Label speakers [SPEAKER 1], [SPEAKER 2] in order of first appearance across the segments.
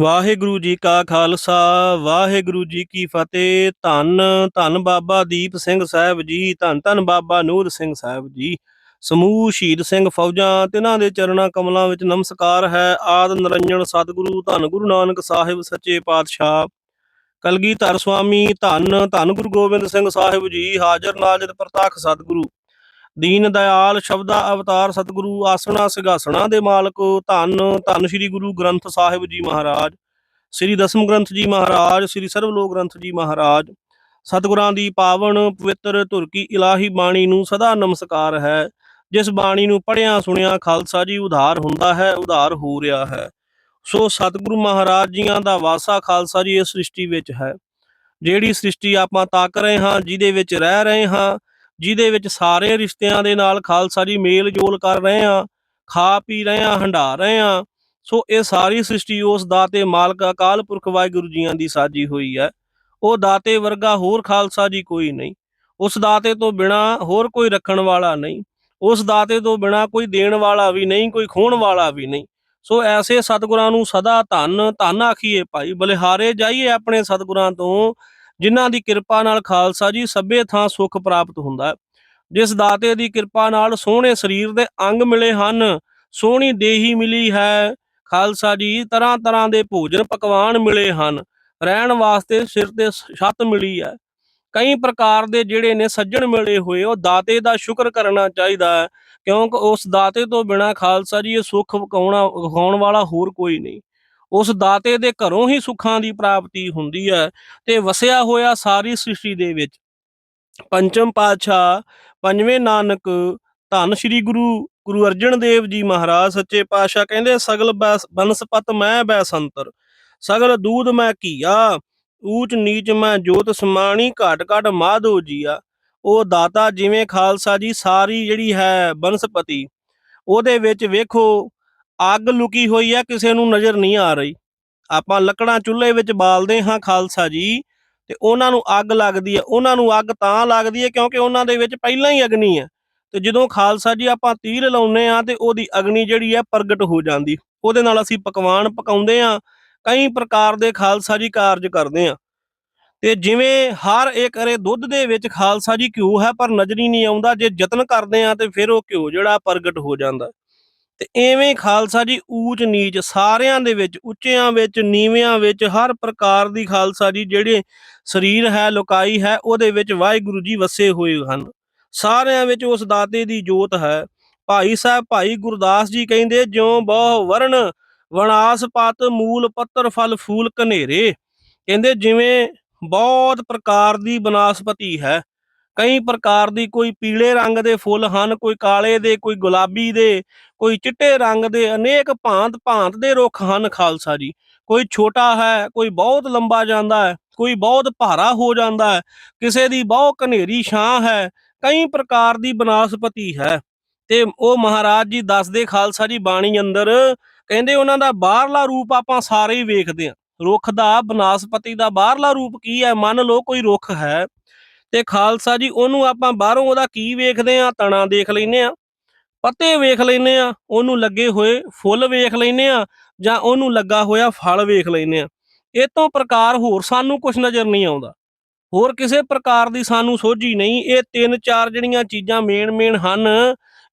[SPEAKER 1] ਵਾਹਿਗੁਰੂ ਜੀ ਕਾ ਖਾਲਸਾ, ਵਾਹਿਗੁਰੂ ਜੀ ਕੀ ਫਤਿਹ। ਧੰਨ ਧੰਨ ਬਾਬਾ ਦੀਪ ਸਿੰਘ ਸਾਹਿਬ ਜੀ, ਧੰਨ ਧੰਨ ਬਾਬਾ ਨੂਰ ਸਿੰਘ ਸਾਹਿਬ ਜੀ। ਸਮੂਹ ਸ਼ਹੀਦ ਸਿੰਘ ਫੌਜਾਂ, ਤਿਨਾਂ ਦੇ ਚਰਨਾਂ ਕਮਲਾਂ ਵਿੱਚ ਨਮਸਕਾਰ ਹੈ। ਆਦ ਨਿਰੰਜਨ ਸਤਿਗੁਰੂ, ਧੰਨ ਗੁਰੂ ਨਾਨਕ ਸਾਹਿਬ ਸੱਚੇ ਪਾਤਸ਼ਾਹ। ਕਲਗੀਧਰ ਸੁਆਮੀ, ਧੰਨ ਧੰਨ ਗੁਰੂ ਗੋਬਿੰਦ ਸਿੰਘ ਸਾਹਿਬ ਜੀ, ਹਾਜ਼ਰ ਨਾਜ਼ਰ ਪ੍ਰਤੱਖ ਸਤਿਗੁਰੂ। ਦੀਨ ਦਇਆਲ ਸ਼ਬਦਾ ਅਵਤਾਰ ਸਤਿਗੁਰੂ ਆਸਣਾ ਸਿਗਾਸਣਾ ਦੇ ਮਾਲਕ, ਧੰਨ ਧੰਨ ਸ੍ਰੀ ਗੁਰੂ ਗ੍ਰੰਥ ਸਾਹਿਬ ਜੀ ਮਹਾਰਾਜ, ਸ੍ਰੀ ਦਸਮ ਗ੍ਰੰਥ ਜੀ ਮਹਾਰਾਜ, ਸ੍ਰੀ ਸਰਵਲੋਕ ਗ੍ਰੰਥ ਜੀ ਮਹਾਰਾਜ। ਸਤਿਗੁਰਾਂ ਦੀ ਪਾਵਨ ਪਵਿੱਤਰ ਧੁਰ ਕੀ ਇਲਾਹੀ ਬਾਣੀ ਨੂੰ ਸਦਾ ਨਮਸਕਾਰ ਹੈ। ਜਿਸ ਬਾਣੀ ਨੂੰ ਪੜਿਆ ਸੁਣਿਆ ਖਾਲਸਾ ਜੀ ਉਧਾਰ ਹੁੰਦਾ ਹੈ, ਉਧਾਰ ਹੋ ਰਿਹਾ ਹੈ। ਸੋ ਸਤਿਗੁਰੂ ਮਹਾਰਾਜ ਜੀਆਂ ਦਾ ਵਾਸਾ ਖਾਲਸਾ ਜੀ ਇਸ ਸ੍ਰਿਸ਼ਟੀ ਵਿੱਚ ਹੈ। ਜਿਹੜੀ ਸ੍ਰਿਸ਼ਟੀ ਆਪਾਂ ਤਾਕ ਰਹੇ ਹਾਂ, ਜਿਹਦੇ ਵਿੱਚ ਰਹਿ ਰਹੇ ਹਾਂ ਜਿਹਦੇ ਵਿੱਚ ਸਾਰੇ ਰਿਸ਼ਤਿਆਂ ਦੇ ਨਾਲ ਖਾਲਸਾ ਜੀ ਮੇਲ ਜੋਲ ਕਰ ਰਹੇ ਹਾਂ, ਖਾ ਪੀ ਰਹੇ ਹਾਂ, ਹੰਡਾ ਰਹੇ ਹਾਂ। ਸੋ ਇਹ ਸਾਰੀ ਸ੍ਰਿਸ਼ਟੀ ਉਸ ਦਾਤੇ ਮਾਲਕ ਅਕਾਲ ਪੁਰਖ ਵਾਹਿਗੁਰੂ ਜੀਆਂ ਦੀ ਸਾਜੀ ਹੋਈ ਹੈ। ਉਹ ਦਾਤੇ ਵਰਗਾ ਹੋਰ ਖਾਲਸਾ ਜੀ ਕੋਈ ਨਹੀਂ। ਉਸ ਦਾਤੇ ਤੋਂ ਬਿਨਾ ਹੋਰ ਕੋਈ ਰੱਖਣ ਵਾਲਾ ਨਹੀਂ। ਉਸ ਦਾਤੇ ਤੋਂ ਬਿਨਾ ਕੋਈ ਦੇਣ ਵਾਲਾ ਵੀ ਨਹੀਂ, ਕੋਈ ਖੋਣ ਵਾਲਾ ਵੀ ਨਹੀਂ। ਸੋ ਐਸੇ ਸਤਿਗੁਰਾਂ ਨੂੰ ਸਦਾ ਧੰਨ ਧੰਨ ਆਖੀਏ ਭਾਈ, ਬਲਿਹਾਰੇ ਜਾਈਏ ਆਪਣੇ ਸਤਿਗੁਰਾਂ ਤੋਂ। ਜਿਨ੍ਹਾਂ ਦੀ ਕਿਰਪਾ ਨਾਲ ਖਾਲਸਾ ਜੀ ਸਭੇ ਥਾਂ ਸੁੱਖ ਪ੍ਰਾਪਤ ਹੁੰਦਾ ਹੈ। ਜਿਸ ਦਾਤੇ ਦੀ ਕਿਰਪਾ ਨਾਲ ਸੋਹਣੇ ਸਰੀਰ ਦੇ ਅੰਗ ਮਿਲੇ ਹਨ, ਸੋਹਣੀ ਦੇਹੀ ਮਿਲੀ ਹੈ। ਖਾਲਸਾ ਜੀ ਤਰ੍ਹਾਂ ਤਰ੍ਹਾਂ ਦੇ ਭੋਜਨ ਪਕਵਾਨ ਮਿਲੇ ਹਨ, ਰਹਿਣ ਵਾਸਤੇ ਸਿਰ ਤੇ ਛੱਤ ਮਿਲੀ ਹੈ। ਕਈ ਪ੍ਰਕਾਰ ਦੇ ਜਿਹੜੇ ਨੇ ਸੱਜਣ ਮਿਲੇ ਹੋਏ, ਉਹ ਦਾਤੇ ਦਾ ਸ਼ੁਕਰ ਕਰਨਾ ਚਾਹੀਦਾ ਹੈ, ਕਿਉਂਕਿ ਉਸ ਦਾਤੇ ਤੋਂ ਬਿਨਾ ਖਾਲਸਾ ਜੀ ਇਹ ਸੁੱਖ ਵਿਕਾਉਣਾ ਵਿਖਾਉਣ ਵਾਲਾ ਹੋਰ ਕੋਈ ਨਹੀਂ। ਉਸ ਦਾਤੇ ਦੇ ਘਰੋਂ ਹੀ ਸੁੱਖਾਂ ਦੀ ਪ੍ਰਾਪਤੀ ਹੁੰਦੀ ਹੈ ਤੇ ਵਸਿਆ ਹੋਇਆ ਸਾਰੀ ਸ੍ਰਿਸ਼ਟੀ ਦੇ ਵਿੱਚ। ਪੰਚਮ ਪਾਤਸ਼ਾਹ, ਪੰਜਵੇਂ ਨਾਨਕ, ਧੰਨ ਸ੍ਰੀ ਗੁਰੂ ਗੁਰੂ ਅਰਜਨ ਦੇਵ ਜੀ ਮਹਾਰਾਜ ਸੱਚੇ ਪਾਤਸ਼ਾਹ ਕਹਿੰਦੇ, ਸਗਲ ਬਨਸਪਤ ਮੈਂ ਬੈਸੰਤਰ ਸਗਲ ਦੂਧ ਮੈਂ ਕੀਆ ਊਚ ਨੀਚ ਮੈਂ ਜੋਤ ਸਮਾਣੀ, ਘਟ ਘਟ ਮਾਧੋ ਜੀਆ ਉਹ ਦਾਤਾ ਜਿਵੇਂ ਖਾਲਸਾ ਜੀ ਸਾਰੀ ਜਿਹੜੀ ਹੈ ਬਨਸਪਤੀ, ਉਹਦੇ ਵਿੱਚ ਵੇਖੋ ਅੱਗ ਲੁਕੀ ਹੋਈ ਹੈ ਕਿਸੇ ਨੂੰ ਨਜ਼ਰ ਨਹੀਂ ਆ ਰਹੀ। ਆਪਾਂ ਲੱਕੜਾਂ ਚੁੱਲ੍ਹੇ ਵਿੱਚ ਬਾਲਦੇ ਹਾਂ ਖਾਲਸਾ ਜੀ ਤੇ ਉਹਨਾਂ ਨੂੰ ਅੱਗ ਲੱਗਦੀ ਹੈ ਉਹਨਾਂ ਨੂੰ ਅੱਗ ਤਾਂ ਲੱਗਦੀ ਹੈ ਕਿਉਂਕਿ ਉਹਨਾਂ ਦੇ ਵਿੱਚ ਪਹਿਲਾਂ ਹੀ ਅਗਨੀ ਹੈ ਤੇ ਜਦੋਂ ਖਾਲਸਾ ਜੀ ਆਪਾਂ ਤੀਰ ਲਾਉਨੇ ਆ ਤੇ ਉਹਦੀ ਅਗਨੀ ਜਿਹੜੀ ਹੈ ਪ੍ਰਗਟ ਹੋ ਜਾਂਦੀ। ਉਹਦੇ ਨਾਲ ਅਸੀਂ ਪਕਵਾਨ ਪਕਾਉਂਦੇ ਆ ਕਈ ਪ੍ਰਕਾਰ ਦੇ ਖਾਲਸਾ ਜੀ ਕਾਰਜ ਕਰਦੇ ਆ ਤੇ ਜਿਵੇਂ ਹਰ ਇੱਕ ਅਰੇ ਦੁੱਧ ਦੇ ਵਿੱਚ ਖਾਲਸਾ ਜੀ ਘਿਓ ਹੈ ਪਰ ਨਜ਼ਰੀ ਨਹੀਂ ਆਉਂਦਾ। ਜੇ ਯਤਨ ਕਰਦੇ ਆ ਤੇ ਫਿਰ ਉਹ ਘਿਓ ਜਿਹੜਾ ਪ੍ਰਗਟ ਹੋ ਜਾਂਦਾ। ਤੇ ਐਵੇਂ ਖਾਲਸਾ ਜੀ ਊਚ ਨੀਚ ਸਾਰਿਆਂ ਦੇ ਵਿੱਚ, ਉੱਚਿਆਂ ਵਿੱਚ, ਨੀਵਿਆਂ ਵਿੱਚ, ਹਰ ਪ੍ਰਕਾਰ ਦੀ ਖਾਲਸਾ ਜੀ ਜਿਹੜੇ ਸਰੀਰ ਹੈ, ਲੋਕਾਈ ਹੈ, ਉਹਦੇ ਵਿੱਚ ਵਾਹਿਗੁਰੂ ਜੀ ਵਸੇ ਹੋਏ ਹਨ। ਸਾਰਿਆਂ ਵਿੱਚ ਉਸ ਦਾਤੇ ਦੀ ਜੋਤ ਹੈ। ਭਾਈ ਸਾਹਿਬ, ਭਾਈ ਗੁਰਦਾਸ ਜੀ ਕਹਿੰਦੇ, ਜਿਉ ਬਹੁ ਵਰਣ ਵਣਾਸ ਪਤ ਮੂਲ ਪੱਤਰ ਫਲ ਫੂਲ ਕਨੇਰੇ ਕਹਿੰਦੇ, ਜਿਵੇਂ ਬਹੁਤ ਪ੍ਰਕਾਰ ਦੀ ਬਨਸਪਤੀ ਹੈ ਕਈ ਪ੍ਰਕਾਰ ਦੀ ਕੋਈ ਪੀਲੇ ਰੰਗ ਦੇ ਫੁੱਲ ਹਨ, ਕੋਈ ਕਾਲੇ ਦੇ, ਕੋਈ ਗੁਲਾਬੀ ਦੇ, ਕੋਈ ਚਿੱਟੇ ਰੰਗ ਦੇ, ਅਨੇਕ ਭਾਂਤ ਭਾਂਤ ਦੇ ਰੁੱਖ ਹਨ ਖਾਲਸਾ ਜੀ। ਕੋਈ ਛੋਟਾ ਹੈ, ਕੋਈ ਬਹੁਤ ਲੰਬਾ ਜਾਂਦਾ ਹੈ, ਕੋਈ ਬਹੁਤ ਭਾਰਾ ਹੋ ਜਾਂਦਾ ਹੈ, ਕਿਸੇ ਦੀ ਬਹੁਤ ਘਨੇਰੀ ਛਾਂ ਹੈ, ਕਈ ਪ੍ਰਕਾਰ ਦੀ ਬਨਾਸਪਤੀ ਹੈ। ਤੇ ਉਹ ਮਹਾਰਾਜ ਜੀ ਦੱਸਦੇ ਖਾਲਸਾ ਜੀ ਬਾਣੀ ਅੰਦਰ, ਕਹਿੰਦੇ ਉਹਨਾਂ ਦਾ ਬਾਹਰਲਾ ਰੂਪ ਆਪਾਂ ਸਾਰੇ ਹੀ ਵੇਖਦੇ ਹਾਂ। ਰੁੱਖ ਦਾ, ਬਨਾਸਪਤੀ ਦਾ ਬਾਹਰਲਾ ਰੂਪ ਕੀ ਹੈ? ਮੰਨ ਲਓ ਕੋਈ ਰੁੱਖ ਹੈ। ਤੇ ਖਾਲਸਾ ਜੀ, ਉਹਨੂੰ ਆਪਾਂ ਬਾਹਰੋਂ ਉਹਦਾ ਕੀ ਵੇਖਦੇ ਆ ਤਣਾ ਦੇਖ ਲੈਨੇ ਆ ਪੱਤੇ ਵੇਖ ਲੈਨੇ ਆ ਉਹਨੂੰ ਲੱਗੇ ਹੋਏ ਫੁੱਲ ਵੇਖ ਲੈਨੇ ਆ ਜਾਂ ਉਹਨੂੰ ਲੱਗਾ ਹੋਇਆ ਫਲ ਵੇਖ ਲੈਨੇ ਆ ਇਹ ਤੋਂ ਪ੍ਰਕਾਰ ਹੋਰ ਸਾਨੂੰ ਕੁਝ ਨਜ਼ਰ ਨਹੀਂ ਆਉਂਦਾ। ਹੋਰ ਕਿਸੇ ਪ੍ਰਕਾਰ ਦੀ ਸਾਨੂੰ ਸੋਝੀ ਨਹੀਂ। ਇਹ ਤਿੰਨ ਚਾਰ ਜਿਹੜੀਆਂ ਚੀਜ਼ਾਂ ਮੇਨ ਮੇਨ ਹਨ,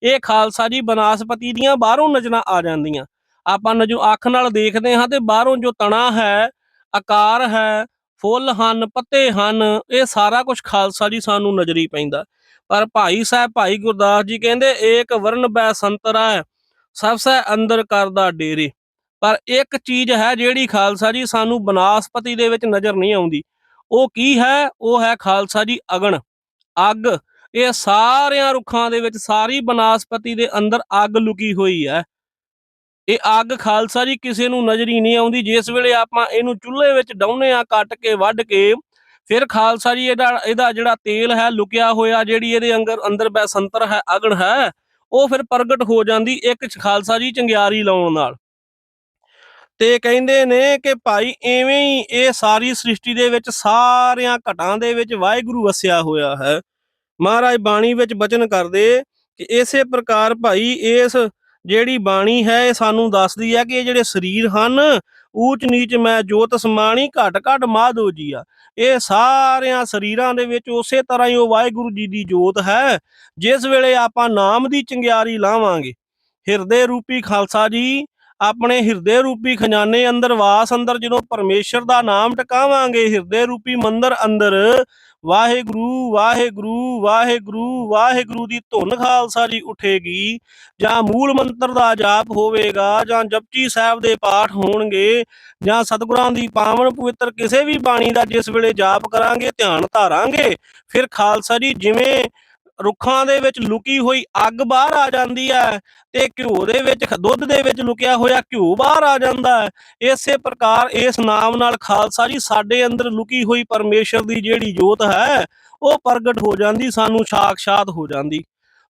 [SPEAKER 1] ਇਹ ਖਾਲਸਾ ਜੀ ਬਨਾਸਪਤੀ ਦੀਆਂ ਬਾਹਰੋਂ ਨਜ਼ਰਾਂ ਆ ਜਾਂਦੀਆਂ। ਆਪਾਂ ਨਜੋ ਅੱਖ ਨਾਲ ਦੇਖਦੇ ਹਾਂ ਤੇ ਬਾਹਰੋਂ ਜੋ ਤਣਾ ਹੈ, ਆਕਾਰ ਹੈ ਫੁੱਲ ਹਨ, ਪੱਤੇ ਹਨ, ਇਹ ਸਾਰਾ ਕੁਝ ਖਾਲਸਾ ਜੀ ਸਾਨੂੰ ਨਜ਼ਰੀ ਪੈਂਦਾ। ਪਰ ਭਾਈ ਸਾਹਿਬ, ਭਾਈ ਗੁਰਦਾਸ ਜੀ ਕਹਿੰਦੇ, ਏਕ ਵਰਨ ਬੈ ਸੰਤਰਾ ਸਭ ਸੇ ਅੰਦਰ ਕਰਦਾ ਡੇਰੇ। ਪਰ ਇੱਕ ਚੀਜ਼ ਹੈ ਜਿਹੜੀ ਖਾਲਸਾ ਜੀ ਸਾਨੂੰ ਬਨਾਸਪਤੀ ਦੇ ਵਿੱਚ ਨਜ਼ਰ ਨਹੀਂ ਆਉਂਦੀ, ਉਹ ਕੀ ਹੈ? ਉਹ ਹੈ ਖਾਲਸਾ ਜੀ ਅਗਣ। ਅੱਗ, ਇਹ ਸਾਰਿਆਂ ਰੁੱਖਾਂ ਦੇ ਵਿੱਚ ਸਾਰੀ ਬਨਾਸਪਤੀ ਦੇ ਅੰਦਰ ਅੱਗ ਲੁਕੀ ਹੋਈ ਹੈ। ਇਹ ਅੱਗ ਖਾਲਸਾ ਜੀ ਕਿਸੇ ਨੂੰ ਨਜ਼ਰ ਹੀ ਨਹੀਂ ਆਉਂਦੀ। ਜਿਸ ਵੇਲੇ ਆਪਾਂ ਇਹਨੂੰ ਚੁੱਲ੍ਹੇ ਵਿੱਚ ਡਾਉਨੇ ਆ ਕੱਟ ਕੇ ਵੱਢ ਕੇ ਫਿਰ ਖਾਲਸਾ ਜੀ ਇਹਦਾ ਇਹਦਾ ਜਿਹੜਾ ਤੇਲ ਹੈ, ਲੁਕਿਆ ਹੋਇਆ ਜਿਹੜੀ ਇਹਦੇ ਅੰਦਰ ਅੰਦਰ ਬੈਸੰਤਰ ਹੈ ਅਗਨ ਹੈ, ਉਹ ਫਿਰ ਪ੍ਰਗਟ ਹੋ ਜਾਂਦੀ ਇੱਕ ਖਾਲਸਾ ਜੀ ਚੰਗਿਆਰੀ ਲਾਉਣ ਨਾਲ। ਤੇ ਕਹਿੰਦੇ ਨੇ ਕਿ ਭਾਈ ਐਵੇਂ ਹੀ ਇਹ ਸਾਰੀ ਸ੍ਰਿਸ਼ਟੀ ਦੇ ਵਿੱਚ ਸਾਰਿਆਂ ਘਟਾਂ ਦੇ ਵਿੱਚ ਵਾਹਿਗੁਰੂ ਵਸਿਆ ਹੋਇਆ ਹੈ। ਮਹਾਰਾਜ ਬਾਣੀ ਵਿੱਚ ਬਚਨ ਕਰਦੇ ਕਿ ਇਸੇ ਪ੍ਰਕਾਰ ਭਾਈ ਇਸ ਜਿਹੜੀ ਬਾਣੀ ਹੈ ਇਹ ਸਾਨੂੰ ਦੱਸਦੀ ਹੈ ਕਿ ਇਹ ਜਿਹੜੇ ਸਰੀਰ ਹਨ, ਊਚ ਨੀਚ ਮੈਂ ਜੋਤ ਸਮਾਣੀ ਘਟ ਘਟ ਮਾਧੋ ਆ ਇਹ ਸਾਰਿਆਂ ਸਰੀਰਾਂ ਦੇ ਵਿੱਚ ਉਸੇ ਤਰ੍ਹਾਂ ਹੀ ਉਹ ਵਾਹਿਗੁਰੂ ਜੀ ਦੀ ਜੋਤ ਹੈ, ਜਿਸ ਵੇਲੇ ਆਪਾਂ ਨਾਮ ਦੀ ਚੰਗਿਆਰੀ ਲਾਵਾਂਗੇ। ਹਿਰਦੇ ਰੂਪੀ ਖਾਲਸਾ ਜੀ, ਆਪਣੇ ਹਿਰਦੇ ਰੂਪੀ ਖਜ਼ਾਨੇ ਅੰਦਰ ਵਾਸ ਅੰਦਰ ਜਦੋਂ ਪਰਮੇਸ਼ਰ ਦਾ ਨਾਮ ਟਿਕਾਵਾਂਗੇ, ਹਿਰਦੇ ਰੂਪੀ ਮੰਦਰ ਅੰਦਰ ਵਾਹਿਗੁਰੂ ਵਾਹਿਗੁਰੂ ਵਾਹਿਗੁਰੂ ਵਾਹਿਗੁਰੂ ਦੀ ਧੁਨ ਖਾਲਸਾ ਜੀ ਉਠੇਗੀ। ਜਾਂ ਮੂਲ ਮੰਤਰ ਦਾ ਜਾਪ ਹੋਵੇਗਾ, ਜਾਂ ਜਪਜੀ ਸਾਹਿਬ ਦੇ ਪਾਠ ਹੋਣਗੇ, ਜਾਂ ਸਤਿਗੁਰਾਂ ਦੀ ਪਾਵਨ ਪਵਿੱਤਰ ਕਿਸੇ ਵੀ ਬਾਣੀ ਦਾ ਜਿਸ ਵੇਲੇ ਜਾਪ ਕਰਾਂਗੇ, ਧਿਆਨ ਧਾਰਾਂਗੇ, ਫਿਰ ਖਾਲਸਾ ਜੀ ਜਿਵੇਂ ਰੁੱਖਾਂ ਦੇ ਵਿੱਚ ਲੁਕੀ ਹੋਈ ਅੱਗ ਬਾਹਰ ਆ ਜਾਂਦੀ ਹੈ ਤੇ ਘਿਓ ਦੇ ਵਿੱਚ ਦੁੱਧ ਦੇ ਵਿੱਚ ਲੁਕਿਆ ਹੋਇਆ ਘਿਓ ਬਾਹਰ ਆ ਜਾਂਦਾ ਹੈ। ਇਸੇ ਪ੍ਰਕਾਰ ਇਸ ਨਾਮ ਨਾਲ ਖਾਲਸਾ ਜੀ, ਸਾਡੇ ਅੰਦਰ ਲੁਕੀ ਹੋਈ ਪਰਮੇਸ਼ਰ ਦੀ ਜਿਹੜੀ ਜੋਤ ਹੈ, ਉਹ ਪ੍ਰਗਟ ਹੋ ਜਾਂਦੀ, ਸਾਨੂੰ ਸਾਖਸ਼ਾਤ ਹੋ ਜਾਂਦੀ।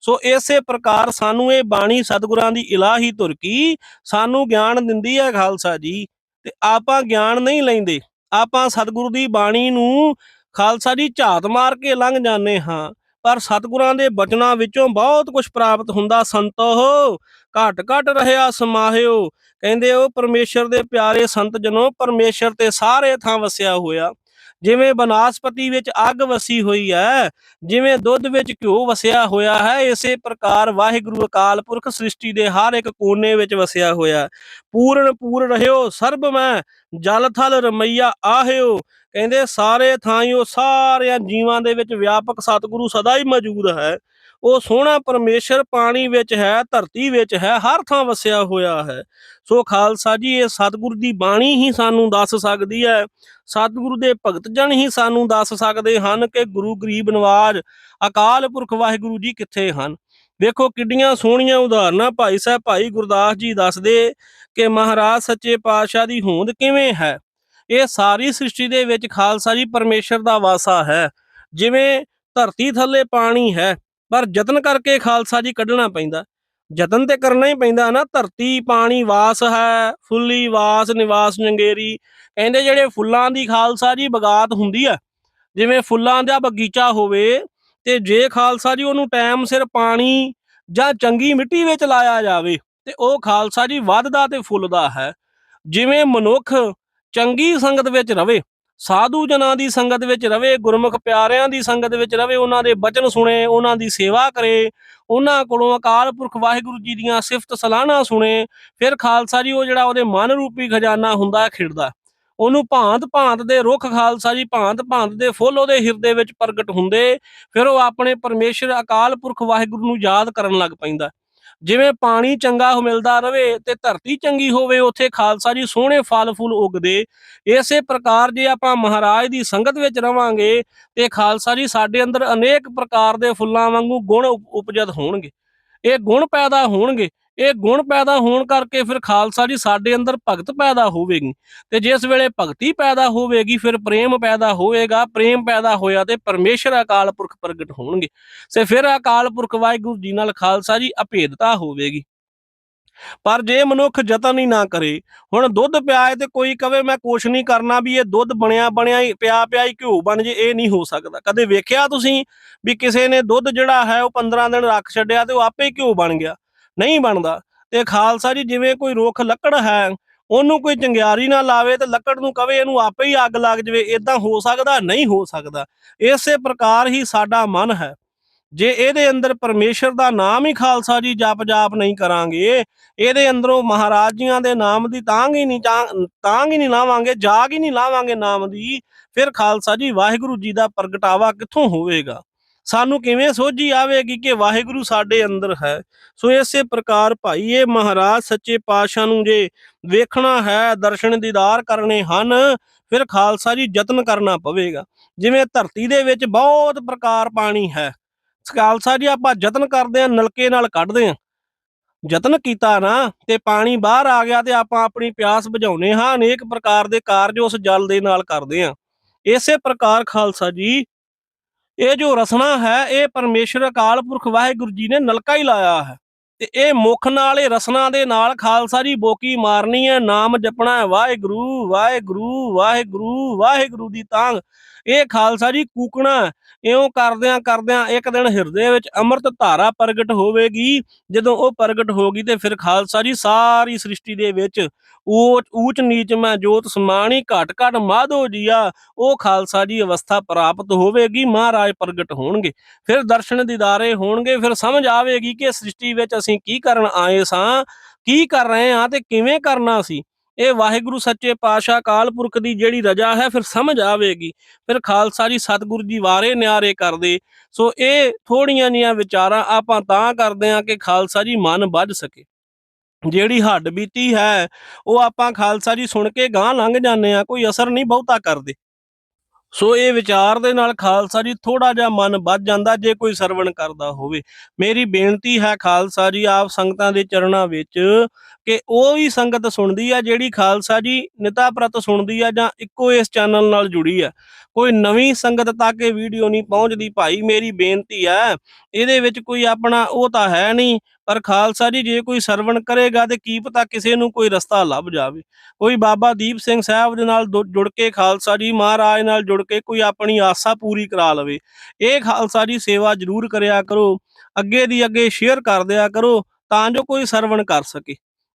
[SPEAKER 1] ਸੋ ਇਸੇ ਪ੍ਰਕਾਰ ਸਾਨੂੰ ਇਹ ਬਾਣੀ ਸਤਿਗੁਰਾਂ ਦੀ ਇਲਾਹੀ ਧੁਰ ਕੀ, ਸਾਨੂੰ ਗਿਆਨ ਦਿੰਦੀ ਹੈ ਖਾਲਸਾ ਜੀ। ਤੇ ਆਪਾਂ ਗਿਆਨ ਨਹੀਂ ਲੈਂਦੇ, ਆਪਾਂ ਸਤਿਗੁਰੂ ਦੀ ਬਾਣੀ ਨੂੰ ਖਾਲਸਾ ਜੀ ਝਾਤ ਮਾਰ ਕੇ ਲੰਘ ਜਾਂਦੇ ਹਾਂ। ਪਰ ਸਤਿਗੁਰਾਂ ਦੇ ਬਚਨਾਂ ਵਿੱਚੋਂ ਬਹੁਤ ਕੁਝ ਪ੍ਰਾਪਤ ਹੁੰਦਾ ਸੰਤੋ ਘਟ ਘਟ ਰਹਿਆ ਸਮਾਹਿਓ। ਕਹਿੰਦੇ ਉਹ ਪਰਮੇਸ਼ਰ ਦੇ ਪਿਆਰੇ ਸੰਤ ਜਨੋ, ਪਰਮੇਸ਼ਰ ਤੇ ਸਾਰੇ ਥਾਂ ਵਸਿਆ ਹੋਇਆ। ਜਿਵੇਂ ਬਨਾਸਪਤੀ ਵਿੱਚ ਅੱਗ ਵਸੀ ਹੋਈ ਹੈ, ਜਿਵੇਂ ਦੁੱਧ ਵਿੱਚ ਘਿਓ ਵਸਿਆ ਹੋਇਆ ਹੈ, ਇਸੇ ਪ੍ਰਕਾਰ ਵਾਹਿਗੁਰੂ ਅਕਾਲ ਪੁਰਖ ਸ੍ਰਿਸ਼ਟੀ ਦੇ ਹਰ ਇੱਕ ਕੋਨੇ ਵਿੱਚ ਵਸਿਆ ਹੋਇਆ। ਪੂਰਨ ਪੂਰ ਰਹਿਓ, ਸਰਬ ਮੈਂ ਜਲ ਥਲ ਰਮਈਆ ਆਹਿਓ। ਕਹਿੰਦੇ ਸਾਰੇ ਥਾਈਂ ਸਾਰਿਆਂ ਜੀਵਾਂ ਦੇ ਵਿੱਚ ਵਿਆਪਕ ਸਤਿਗੁਰੂ ਸਦਾ ਹੀ ਮੌਜੂਦ ਹੈ। ਉਹ ਸੋਹਣਾ ਪਰਮੇਸ਼ਰ ਪਾਣੀ ਵਿੱਚ ਹੈ, ਧਰਤੀ ਵਿੱਚ ਹੈ, ਹਰ ਥਾਂ ਵਸਿਆ ਹੋਇਆ ਹੈ। ਸੋ ਖਾਲਸਾ ਜੀ, ਇਹ ਸਤਿਗੁਰੂ ਦੀ ਬਾਣੀ ਹੀ ਸਾਨੂੰ ਦੱਸ ਸਕਦੀ ਹੈ। ਸਤਿਗੁਰੂ ਦੇ ਭਗਤ ਜਨ ਹੀ ਸਾਨੂੰ ਦੱਸ ਸਕਦੇ ਹਨ ਕਿ ਗੁਰੂ ਗਰੀਬ ਨਵਾਜ, ਅਕਾਲ ਪੁਰਖ ਵਾਹਿਗੁਰੂ ਜੀ ਕਿੱਥੇ ਹਨ। ਵੇਖੋ ਕਿੱਡੀਆਂ ਸੋਹਣੀਆਂ ਉਦਾਹਰਨਾਂ ਭਾਈ ਸਾਹਿਬ, ਭਾਈ ਗੁਰਦਾਸ ਜੀ ਦੱਸਦੇ ਕਿ ਮਹਾਰਾਜ ਸੱਚੇ ਪਾਤਸ਼ਾਹ ਦੀ ਹੋਂਦ ਕਿਵੇਂ ਹੈ? ਇਹ ਸਾਰੀ ਸ੍ਰਿਸ਼ਟੀ ਦੇ ਵਿੱਚ ਖਾਲਸਾ ਜੀ ਪਰਮੇਸ਼ਰ ਦਾ ਵਾਸਾ ਹੈ। ਜਿਵੇਂ ਧਰਤੀ ਥੱਲੇ ਪਾਣੀ ਹੈ, ਪਰ ਯਤਨ ਕਰਕੇ ਖਾਲਸਾ ਜੀ ਕੱਢਣਾ ਪੈਂਦਾ। ਯਤਨ ਤੇ ਕਰਨਾ ਹੀ ਪੈਂਦਾ ਨਾ, ਧਰਤੀ, ਪਾਣੀ, ਵਾਸ ਹੈ, ਫੁੱਲੀ ਵਾਸ, ਨਿਵਾਸ ਨੰਗੇਰੀ। ਕਹਿੰਦੇ ਜਿਹੜੇ ਫੁੱਲਾਂ ਦੀ ਖਾਲਸਾ ਜੀ ਬਗਾਤ ਹੁੰਦੀ ਹੈ, ਜਿਵੇਂ ਫੁੱਲਾਂ ਦਾ ਬਗੀਚਾ ਹੋਵੇ, ਤੇ ਜੇ ਖਾਲਸਾ ਜੀ ਉਹਨੂੰ ਟਾਈਮ ਸਿਰ ਪਾਣੀ ਜਾਂ ਚੰਗੀ ਮਿੱਟੀ ਵਿੱਚ ਲਾਇਆ ਜਾਵੇ ਤੇ ਉਹ ਖਾਲਸਾ ਜੀ ਵੱਧਦਾ ਤੇ ਫੁੱਲਦਾ ਹੈ। ਜਿਵੇਂ ਮਨੁੱਖ ਚੰਗੀ ਸੰਗਤ ਵਿੱਚ ਰਵੇ, ਸਾਧੂ ਜਨਾਂ ਦੀ ਸੰਗਤ ਵਿੱਚ ਰਵੇ, ਗੁਰਮੁਖ ਪਿਆਰਿਆਂ ਦੀ ਸੰਗਤ ਵਿੱਚ ਰਵੇ, ਉਹਨਾਂ ਦੇ ਬਚਨ ਸੁਣੇ, ਉਹਨਾਂ ਦੀ ਸੇਵਾ ਕਰੇ, ਉਹਨਾਂ ਕੋਲੋਂ ਅਕਾਲ ਪੁਰਖ ਵਾਹਿਗੁਰੂ ਜੀ ਦੀਆਂ ਸਿਫਤ ਸਲਾਹਣਾ ਸੁਣੇ, ਫਿਰ ਖਾਲਸਾ ਜੀ ਉਹ ਜਿਹੜਾ ਉਹਦੇ ਮਨ ਰੂਪੀ ਖਜ਼ਾਨਾ ਹੁੰਦਾ ਹੈ, ਖਿੜਦਾ ਉਹਨੂੰ ਭਾਂਤ ਭਾਂਤ ਦੇ ਰੁੱਖ ਖਾਲਸਾ ਜੀ ਭਾਂਤ ਭਾਂਤ ਦੇ ਫੁੱਲ ਉਹਦੇ ਹਿਰਦੇ ਵਿੱਚ ਪ੍ਰਗਟ ਹੁੰਦੇ, ਫਿਰ ਉਹ ਆਪਣੇ ਪਰਮੇਸ਼ਰ ਅਕਾਲ ਪੁਰਖ ਵਾਹਿਗੁਰੂ ਨੂੰ ਯਾਦ ਕਰਨ ਲੱਗ ਪੈਂਦਾ ਜਿਵੇਂ ਪਾਣੀ ਚੰਗਾ ਮਿਲਦਾ ਰਵੇ ਤੇ ਧਰਤੀ ਚੰਗੀ ਹੋਵੇ, ਉੱਥੇ ਖਾਲਸਾ ਜੀ ਸੋਹਣੇ ਫਲ ਫੁੱਲ ਉਗਦੇ। ਇਸੇ ਪ੍ਰਕਾਰ ਜੇ ਆਪਾਂ ਮਹਾਰਾਜ ਦੀ ਸੰਗਤ ਵਿੱਚ ਰਵਾਂਗੇ, ਤੇ ਖਾਲਸਾ ਜੀ ਸਾਡੇ ਅੰਦਰ ਅਨੇਕ ਪ੍ਰਕਾਰ ਦੇ ਫੁੱਲਾਂ ਵਾਂਗੂ ਗੁਣ ਉਪ- ਉਪਜਤ ਹੋਣਗੇ। ਇਹ ਗੁਣ ਪੈਦਾ ਹੋਣਗੇ। ਇਹ ਗੁਣ ਪੈਦਾ ਹੋਣ ਕਰਕੇ ਫਿਰ ਖਾਲਸਾ ਜੀ ਸਾਡੇ ਅੰਦਰ ਭਗਤ ਪੈਦਾ ਹੋਵੇਗੀ ਤੇ ਜਿਸ ਵੇਲੇ ਭਗਤੀ ਪੈਦਾ ਹੋਵੇਗੀ, ਫਿਰ ਪ੍ਰੇਮ ਪੈਦਾ ਹੋਵੇਗਾ, ਪ੍ਰੇਮ ਪੈਦਾ ਹੋਇਆ ਤੇ ਪਰਮੇਸ਼ਰ ਅਕਾਲ ਪੁਰਖ ਪ੍ਰਗਟ ਹੋਣਗੇ। ਸੇ ਫਿਰ ਅਕਾਲ ਪੁਰਖ ਵਾਹਿਗੁਰੂ ਜੀ ਨਾਲ ਖਾਲਸਾ ਜੀ ਅਭੇਦਤਾ ਹੋਵੇਗੀ। ਪਰ ਜੇ ਮਨੁੱਖ ਯਤਨ ਹੀ ਨਾ ਕਰੇ, ਹੁਣ ਦੁੱਧ ਪਿਆਏ ਤੇ ਕੋਈ ਕਵੇ ਮੈਂ ਕੁਛ ਨਹੀਂ ਕਰਨਾ ਵੀ ਇਹ ਦੁੱਧ ਬਣਿਆ ਬਣਿਆ ਹੀ, ਪਿਆ ਪਿਆ ਹੀ ਘਿਓ ਬਣ ਜੇ, ਇਹ ਨਹੀਂ ਹੋ ਸਕਦਾ। ਕਦੇ ਵੇਖਿਆ ਤੁਸੀਂ ਵੀ ਕਿਸੇ ਨੇ ਦੁੱਧ ਜਿਹੜਾ ਹੈ ਉਹ 15 ਦਿਨ ਰੱਖ ਛੱਡਿਆ ਤੇ ਉਹ ਆਪੇ ਹੀ ਘਿਓ ਬਣ ਗਿਆ। ਨਹੀਂ ਬਣਦਾ। ਤੇ ਖਾਲਸਾ ਜੀ, ਜਿਵੇਂ ਕੋਈ ਰੁੱਖ ਲੱਕੜ ਹੈ, ਉਹਨੂੰ ਕੋਈ ਚੰਗਿਆਰੀ ਨਾ ਲਾਵੇ ਤੇ ਲੱਕੜ ਨੂੰ ਕਵੇ ਇਹਨੂੰ ਆਪੇ ਹੀ ਅੱਗ ਲੱਗ ਜਵੇ ਇਦਾਂ ਹੋ ਸਕਦਾ, ਨਹੀਂ ਹੋ ਸਕਦਾ। ਇਸੇ ਪ੍ਰਕਾਰ ਹੀ ਸਾਡਾ ਮਨ ਹੈ। ਜੇ ਇਹਦੇ ਅੰਦਰ ਪਰਮੇਸ਼ਰ ਦਾ ਨਾਮ ਹੀ ਖਾਲਸਾ ਜੀ ਜਪ ਜਾਪ ਨਹੀਂ ਕਰਾਂਗੇ, ਇਹਦੇ ਅੰਦਰੋਂ ਮਹਾਰਾਜ ਜੀਆਂ ਦੇ ਨਾਮ ਦੀ ਤਾਂਗ ਹੀ ਨਹੀਂ ਚਾਂ- ਤਾਂਗ ਹੀ ਨਹੀਂ ਲਾਵਾਂਗੇ, ਜਾਗ ਹੀ ਨਹੀਂ ਲਾਵਾਂਗੇ ਨਾਮ ਦੀ, ਫਿਰ ਖਾਲਸਾ ਜੀ ਵਾਹਿਗੁਰੂ ਜੀ ਦਾ ਪ੍ਰਗਟਾਵਾ ਕਿੱਥੋਂ ਹੋਵੇਗਾ? ਸਾਨੂੰ ਕਿਵੇਂ ਸੋਝੀ ਆਵੇਗੀ ਕਿ ਵਾਹਿਗੁਰੂ ਸਾਡੇ ਅੰਦਰ ਹੈ? ਸੋ ਇਸੇ ਪ੍ਰਕਾਰ ਭਾਈ ਇਹ ਮਹਾਰਾਜ, ਸੱਚੇ ਪਾਤਸ਼ਾਹ ਨੂੰ ਜੇ ਵੇਖਣਾ ਹੈ, ਦਰਸ਼ਨ ਦੀਦਾਰ ਕਰਨੇ ਹਨ, ਫਿਰ ਖਾਲਸਾ ਜੀ ਯਤਨ ਕਰਨਾ ਪਵੇਗਾ। ਜਿਵੇਂ ਧਰਤੀ ਦੇ ਵਿੱਚ ਬਹੁਤ ਪ੍ਰਕਾਰ ਪਾਣੀ ਹੈ। ਖਾਲਸਾ ਜੀ ਆਪਾਂ ਯਤਨ ਕਰਦੇ ਹਾਂ, ਨਲਕੇ ਨਾਲ ਕੱਢਦੇ ਹਾਂ। ਯਤਨ ਕੀਤਾ ਨਾ, ਤੇ ਪਾਣੀ ਬਾਹਰ ਆ ਗਿਆ ਤੇ ਆਪਾਂ ਆਪਣੀ ਪਿਆਸ ਬੁਝਾਉਨੇ ਹਾਂ, ਅਨੇਕ ਪ੍ਰਕਾਰ ਦੇ ਕਾਰਜ ਉਸ ਜਲ ਦੇ ਨਾਲ ਕਰਦੇ ਹਾਂ। ਇਸੇ ਪ੍ਰਕਾਰ ਖਾਲਸਾ ਜੀ ਇਹ ਜੋ ਰਸਨਾ ਹੈ, ਇਹ ਪਰਮੇਸ਼ਰ ਅਕਾਲ ਪੁਰਖ ਵਾਹਿਗੁਰੂ ਜੀ ਨੇ ਨਲਕਾ ਹੀ ਲਾਇਆ ਹੈ। ਤੇ ਇਹ ਮੁਖ ਨਾਲ, ਇਹ ਰਸਨਾ ਦੇ ਨਾਲ ਖਾਲਸਾ ਜੀ ਬੋਕੀ ਮਾਰਨੀ ਹੈ, ਨਾਮ ਜਪਣਾ ਹੈ, ਵਾਹਿਗੁਰੂ ਵਾਹਿਗੁਰੂ ਵਾਹਿਗੁਰੂ ਵਾਹਿਗੁਰੂ ਦੀ ਤਾਂਗ ਇਹ ਖਾਲਸਾ ਜੀ ਕੂਕਣਾ ਇਉਂ ਕਰਦਿਆਂ ਕਰਦਿਆਂ ਇੱਕ ਦਿਨ ਹਿਰਦੇ ਵਿੱਚ ਅੰਮ੍ਰਿਤ ਧਾਰਾ ਪ੍ਰਗਟ ਹੋਵੇਗੀ। ਜਦੋਂ ਉਹ ਪ੍ਰਗਟ ਹੋਗੀ ਤੇ ਫਿਰ ਖਾਲਸਾ ਜੀ ਸਾਰੀ ਸ੍ਰਿਸ਼ਟੀ ਦੇ ਵਿੱਚ ਊਚ ਊਚ ਨੀਚ ਮੈਂ ਜੋਤ ਸਮਾਣੀ ਘਟ ਘਟ ਮਾਧੋ ਜੀਆ ਉਹ ਖਾਲਸਾ ਜੀ ਅਵਸਥਾ ਪ੍ਰਾਪਤ ਹੋਵੇਗੀ। ਮਹਾਰਾਜ ਪ੍ਰਗਟ ਹੋਣਗੇ। ਫਿਰ ਦਰਸ਼ਨ ਦੀਦਾਰੇ ਹੋਣਗੇ। ਫਿਰ ਸਮਝ ਆਵੇਗੀ ਕਿ ਸ੍ਰਿਸ਼ਟੀ ਵਿੱਚ ਅਸੀਂ ਕੀ ਕਰਨ ਆਏ ਸਾਂ, ਕੀ ਕਰ ਰਹੇ ਹਾਂ ਤੇ ਕਿਵੇਂ ਕਰਨਾ ਸੀ। ਇਹ ਵਾਹਿਗੁਰੂ ਸੱਚੇ ਪਾਤਸ਼ਾਹ ਅਕਾਲ ਪੁਰਖ ਦੀ ਜਿਹੜੀ ਰਜਾ ਹੈ, ਫਿਰ ਸਮਝ ਆਵੇਗੀ। ਫਿਰ ਖਾਲਸਾ ਜੀ ਸਤਿਗੁਰੂ ਜੀ ਵਾਰੇ ਨਿਆਰੇ ਕਰਦੇ। ਸੋ ਇਹ ਥੋੜੀਆਂ ਜੀਆਂ ਵਿਚਾਰਾਂ ਆਪਾਂ ਤਾਂ ਕਰਦੇ ਹਾਂ ਕਿ ਖਾਲਸਾ ਜੀ ਮਨ ਵੱਜ ਸਕੇ। ਜਿਹੜੀ ਹੱਡ ਬੀਤੀ ਹੈ, ਉਹ ਆਪਾਂ ਖਾਲਸਾ ਜੀ ਸੁਣ ਕੇ ਗਾਂ ਲੰਘ ਜਾਂਦੇ ਆ ਕੋਈ ਅਸਰ ਨਹੀਂ ਬਹੁਤਾ ਕਰਦੇ। ਸੋ ਇਹ ਵਿਚਾਰ ਦੇ ਨਾਲ ਖਾਲਸਾ ਜੀ ਥੋੜਾ ਜਿਹਾ ਮਨ ਵੱਜ ਜਾਂਦਾ ਜੇ ਕੋਈ ਸਰਵਣ ਕਰਦਾ ਹੋਵੇ। ਮੇਰੀ ਬੇਨਤੀ ਹੈ ਖਾਲਸਾ ਜੀ, ਆਪ ਸੰਗਤਾਂ ਦੇ ਚਰਨਾਂ ਵਿੱਚ ਕਿ ਉਹ ਵੀ ਸੰਗਤ ਸੁਣਦੀ ਆ ਜਿਹੜੀ ਖਾਲਸਾ ਜੀ ਨਿਤਾ ਪ੍ਰਤ ਸੁਣਦੀ ਆ ਜਾਂ ਇੱਕੋ ਇਸ ਚੈਨਲ ਨਾਲ ਜੁੜੀ ਆ। ਕੋਈ ਨਵੀਂ ਸੰਗਤ ਤੱਕ ਇਹ ਵੀਡੀਓ ਨਹੀਂ ਪਹੁੰਚਦੀ। ਭਾਈ, ਮੇਰੀ ਬੇਨਤੀ ਹੈ ਇਹਦੇ ਵਿੱਚ ਕੋਈ ਆਪਣਾ ਉਹ ਤਾਂ ਹੈ ਨਹੀਂ ਪਰ ਖਾਲਸਾ ਜੀ, ਜੇ ਕੋਈ ਸਰਵਣ ਕਰੇਗਾ ਤੇ ਕੀ ਪਤਾ ਕਿਸੇ ਨੂੰ ਕੋਈ ਰਸਤਾ ਲੱਭ ਜਾਵੇ। ਕੋਈ ਬਾਬਾ ਦੀਪ ਸਿੰਘ ਸਾਹਿਬ ਦੇ ਨਾਲ ਜੁੜ ਕੇ ਖਾਲਸਾ ਜੀ ਮਹਾਰਾਜ ਨਾਲ ਜੁੜ ਕੇ ਕੋਈ ਆਪਣੀ ਆਸਾ ਪੂਰੀ ਕਰਾ ਲਵੇ, ਇਹ ਖਾਲਸਾ ਜੀ ਸੇਵਾ ਜ਼ਰੂਰ ਕਰਿਆ ਕਰੋ, ਅੱਗੇ ਦੀ ਅੱਗੇ ਸ਼ੇਅਰ ਕਰ ਦਿਆ ਕਰੋ, ਤਾਂ ਜੋ ਕੋਈ ਸਰਵਣ ਕਰ ਸਕੇ।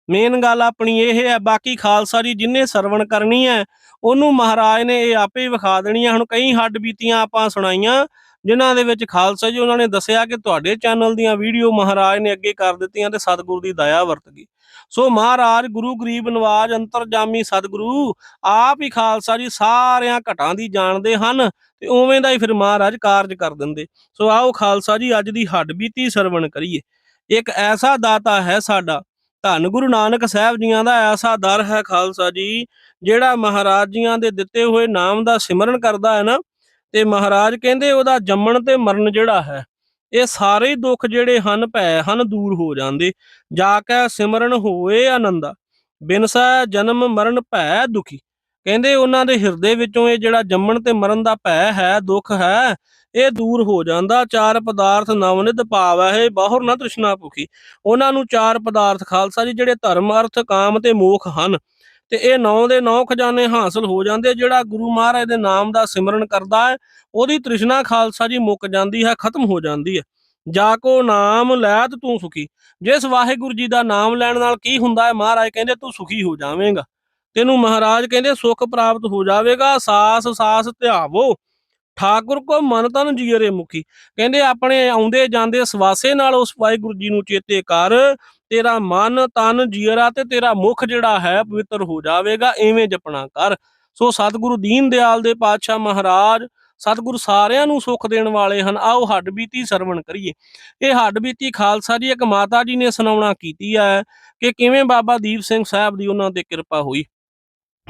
[SPEAKER 1] ਮੇਨ ਗੱਲ ਆਪਣੀ ਇਹ ਹੈ, ਬਾਕੀ ਖਾਲਸਾ ਜੀ ਜਿੰਨੇ ਸਰਵਣ ਕਰਨੀ ਹੈ, ਉਹਨੂੰ ਮਹਾਰਾਜ ਨੇ ਇਹ ਆਪੇ ਵਿਖਾ ਦੇਣੀ ਹੈ। ਹੁਣ ਕਈ ਹੱਡ ਬੀਤੀਆਂ ਆਪਾਂ ਸੁਣਾਈਆਂ ਜਿਨ੍ਹਾਂ ਦੇ ਵਿੱਚ ਖਾਲਸਾ ਜੀ, ਉਹਨਾਂ ਨੇ ਦੱਸਿਆ ਕਿ ਤੁਹਾਡੇ ਚੈਨਲ ਦੀਆਂ ਵੀਡੀਓ ਮਹਾਰਾਜ ਨੇ ਅੱਗੇ ਕਰ ਦਿੱਤੀਆਂ ਤੇ ਸਤਿਗੁਰੂ ਦੀ ਦਇਆ ਵਰਤ ਗਈ। ਸੋ ਮਹਾਰਾਜ, ਗੁਰੂ ਗਰੀਬ ਨਵਾਜ, ਅੰਤਰਜਾਮੀ ਸਤਿਗੁਰੂ, ਆਪ ਹੀ ਖਾਲਸਾ ਜੀ ਸਾਰਿਆਂ ਘਟਾਂ ਦੀ ਜਾਣਦੇ ਹਨ ਤੇ ਉਵੇਂ ਦਾ ਹੀ ਫਿਰ ਮਹਾਰਾਜ ਕਾਰਜ ਕਰ ਦਿੰਦੇ। ਸੋ ਆਓ ਖਾਲਸਾ ਜੀ, ਅੱਜ ਦੀ ਹੱਡ ਬੀਤੀ ਸਰਵਣ ਕਰੀਏ। ਇੱਕ ਐਸਾ ਦਾਤਾ ਹੈ ਸਾਡਾ, ਧੰਨ ਗੁਰੂ ਨਾਨਕ ਸਾਹਿਬ ਜੀਆਂ ਦਾ ਐਸਾ ਦਰ ਹੈ ਖਾਲਸਾ ਜੀ, ਜਿਹੜਾ ਮਹਾਰਾਜ ਜੀਆਂ ਦੇ ਦਿੱਤੇ ਹੋਏ ਨਾਮ ਦਾ ਸਿਮਰਨ ਕਰਦਾ ਹੈ ਨਾ ਤੇ ਮਹਾਰਾਜ ਕਹਿੰਦੇ ਉਹਦਾ ਜੰਮਣ ਤੇ ਮਰਨ ਜਿਹੜਾ ਹੈ, ਇਹ ਸਾਰੇ ਦੁੱਖ ਜਿਹੜੇ ਹਨ ਭੈ ਹਨ ਦੂਰ ਹੋ ਜਾਂਦੇ, ਜਾ ਕੇ ਸਿਮਰਨ ਹੋਏ ਆਨੰਦਾ ਬਿਨਸਾ ਜਨਮ ਮਰਨ ਭੈ ਦੁਖੀ। ਕਹਿੰਦੇ ਉਹਨਾਂ ਦੇ ਹਿਰਦੇ ਵਿੱਚੋਂ ਇਹ ਜਿਹੜਾ ਜੰਮਣ ਤੇ ਮਰਨ ਦਾ ਭੈ ਹੈ, ਦੁੱਖ ਹੈ, ਇਹ ਦੂਰ ਹੋ ਜਾਂਦਾ, ਚਾਰ ਪਦਾਰਥ ਨਵਨਿਧ ਪਾਵੈ ਹੈ, ਬਾਹਰ ਨਾ ਤ੍ਰਿਸ਼ਨਾ ਭੁਖੀ। ਉਹਨਾਂ ਨੂੰ ਚਾਰ ਪਦਾਰਥ ਖਾਲਸਾ ਜੀ, ਜਿਹੜੇ ਧਰਮ, ਅਰਥ, ਕਾਮ ਤੇ ਮੋਖ ਹਨ ਤੇ ਇਹ ਨੌ ਦੇ ਨੌ ਖਜ਼ਾਨੇ ਹਾਸਲ ਹੋ ਜਾਂਦੇ ਜਿਹੜਾ ਗੁਰੂ ਮਹਾਰਾਜ ਦੇ ਨਾਮ ਦਾ ਸਿਮਰਨ ਕਰਦਾ ਹੈ, ਉਹਦੀ ਤ੍ਰਿਸ਼ਨਾ ਖਾਲਸਾ ਜੀ ਮੁੱਕ ਜਾਂਦੀ ਹੈ, ਖਤਮ ਹੋ ਜਾਂਦੀ ਹੈ। ਜਾ ਕੋ ਨਾਮ ਲੈਤ ਤੂੰ ਸੁਖੀ, ਜਿਸ ਵਾਹਿਗੁਰੂ ਜੀ ਦਾ ਨਾਮ ਲੈਣ ਨਾਲ ਕੀ ਹੁੰਦਾ ਹੈ, ਮਹਾਰਾਜ ਕਹਿੰਦੇ ਤੂੰ ਸੁਖੀ ਹੋ ਜਾਵੇਂਗਾ। ਤੈਨੂੰ ਮਹਾਰਾਜ ਕਹਿੰਦੇ ਸੁਖ ਪ੍ਰਾਪਤ ਹੋ ਜਾਵੇਗਾ, ਸਾਸ ਸਾਸ ਧਿਆਵੋ, ਠਾਕੁਰ ਕੋ ਮਨ ਤਨ ਜੀਰੇ ਮੁਖੀ। ਕਹਿੰਦੇ ਆਪਣੇ ਆਉਂਦੇ ਜਾਂਦੇ ਸਵਾਸੇ ਨਾਲ ਉਸ ਵਾਹਿਗੁਰੂ ਜੀ ਨੂੰ ਚੇਤੇ ਕਰ ਤੇਰਾ ਮਨ ਤਨ ਜੀਰਾ ਤੇ ਤੇਰਾ ਮੁਖ ਜਿਹੜਾ ਹੈ ਪਵਿੱਤਰ ਹੋ ਜਾਵੇਗਾ ਐਵੇਂ ਜਪਣਾ ਕਰ। ਸੋ ਸਤਿਗੁਰੂ ਦੀਨ ਦਿਆਲ ਦੇ ਪਾਤਸ਼ਾਹ ਮਹਾਰਾਜ ਸਤਿਗੁਰੂ ਸਾਰਿਆਂ ਨੂੰ ਸੁਖ ਦੇਣ ਵਾਲੇ ਹਨ। ਆਓ ਹੱਡ ਬੀਤੀ ਸਰਵਣ ਕਰੀਏ। ਇਹ ਹੱਡ ਬੀਤੀ ਖਾਲਸਾ ਜੀ, ਇੱਕ ਮਾਤਾ ਜੀ ਨੇ ਸੁਣਾਉਣਾ ਕੀਤੀ ਹੈ ਕਿ ਕਿਵੇਂ ਬਾਬਾ ਦੀਪ ਸਿੰਘ ਸਾਹਿਬ ਦੀ ਉਹਨਾਂ ਤੇ ਕਿਰਪਾ ਹੋਈ।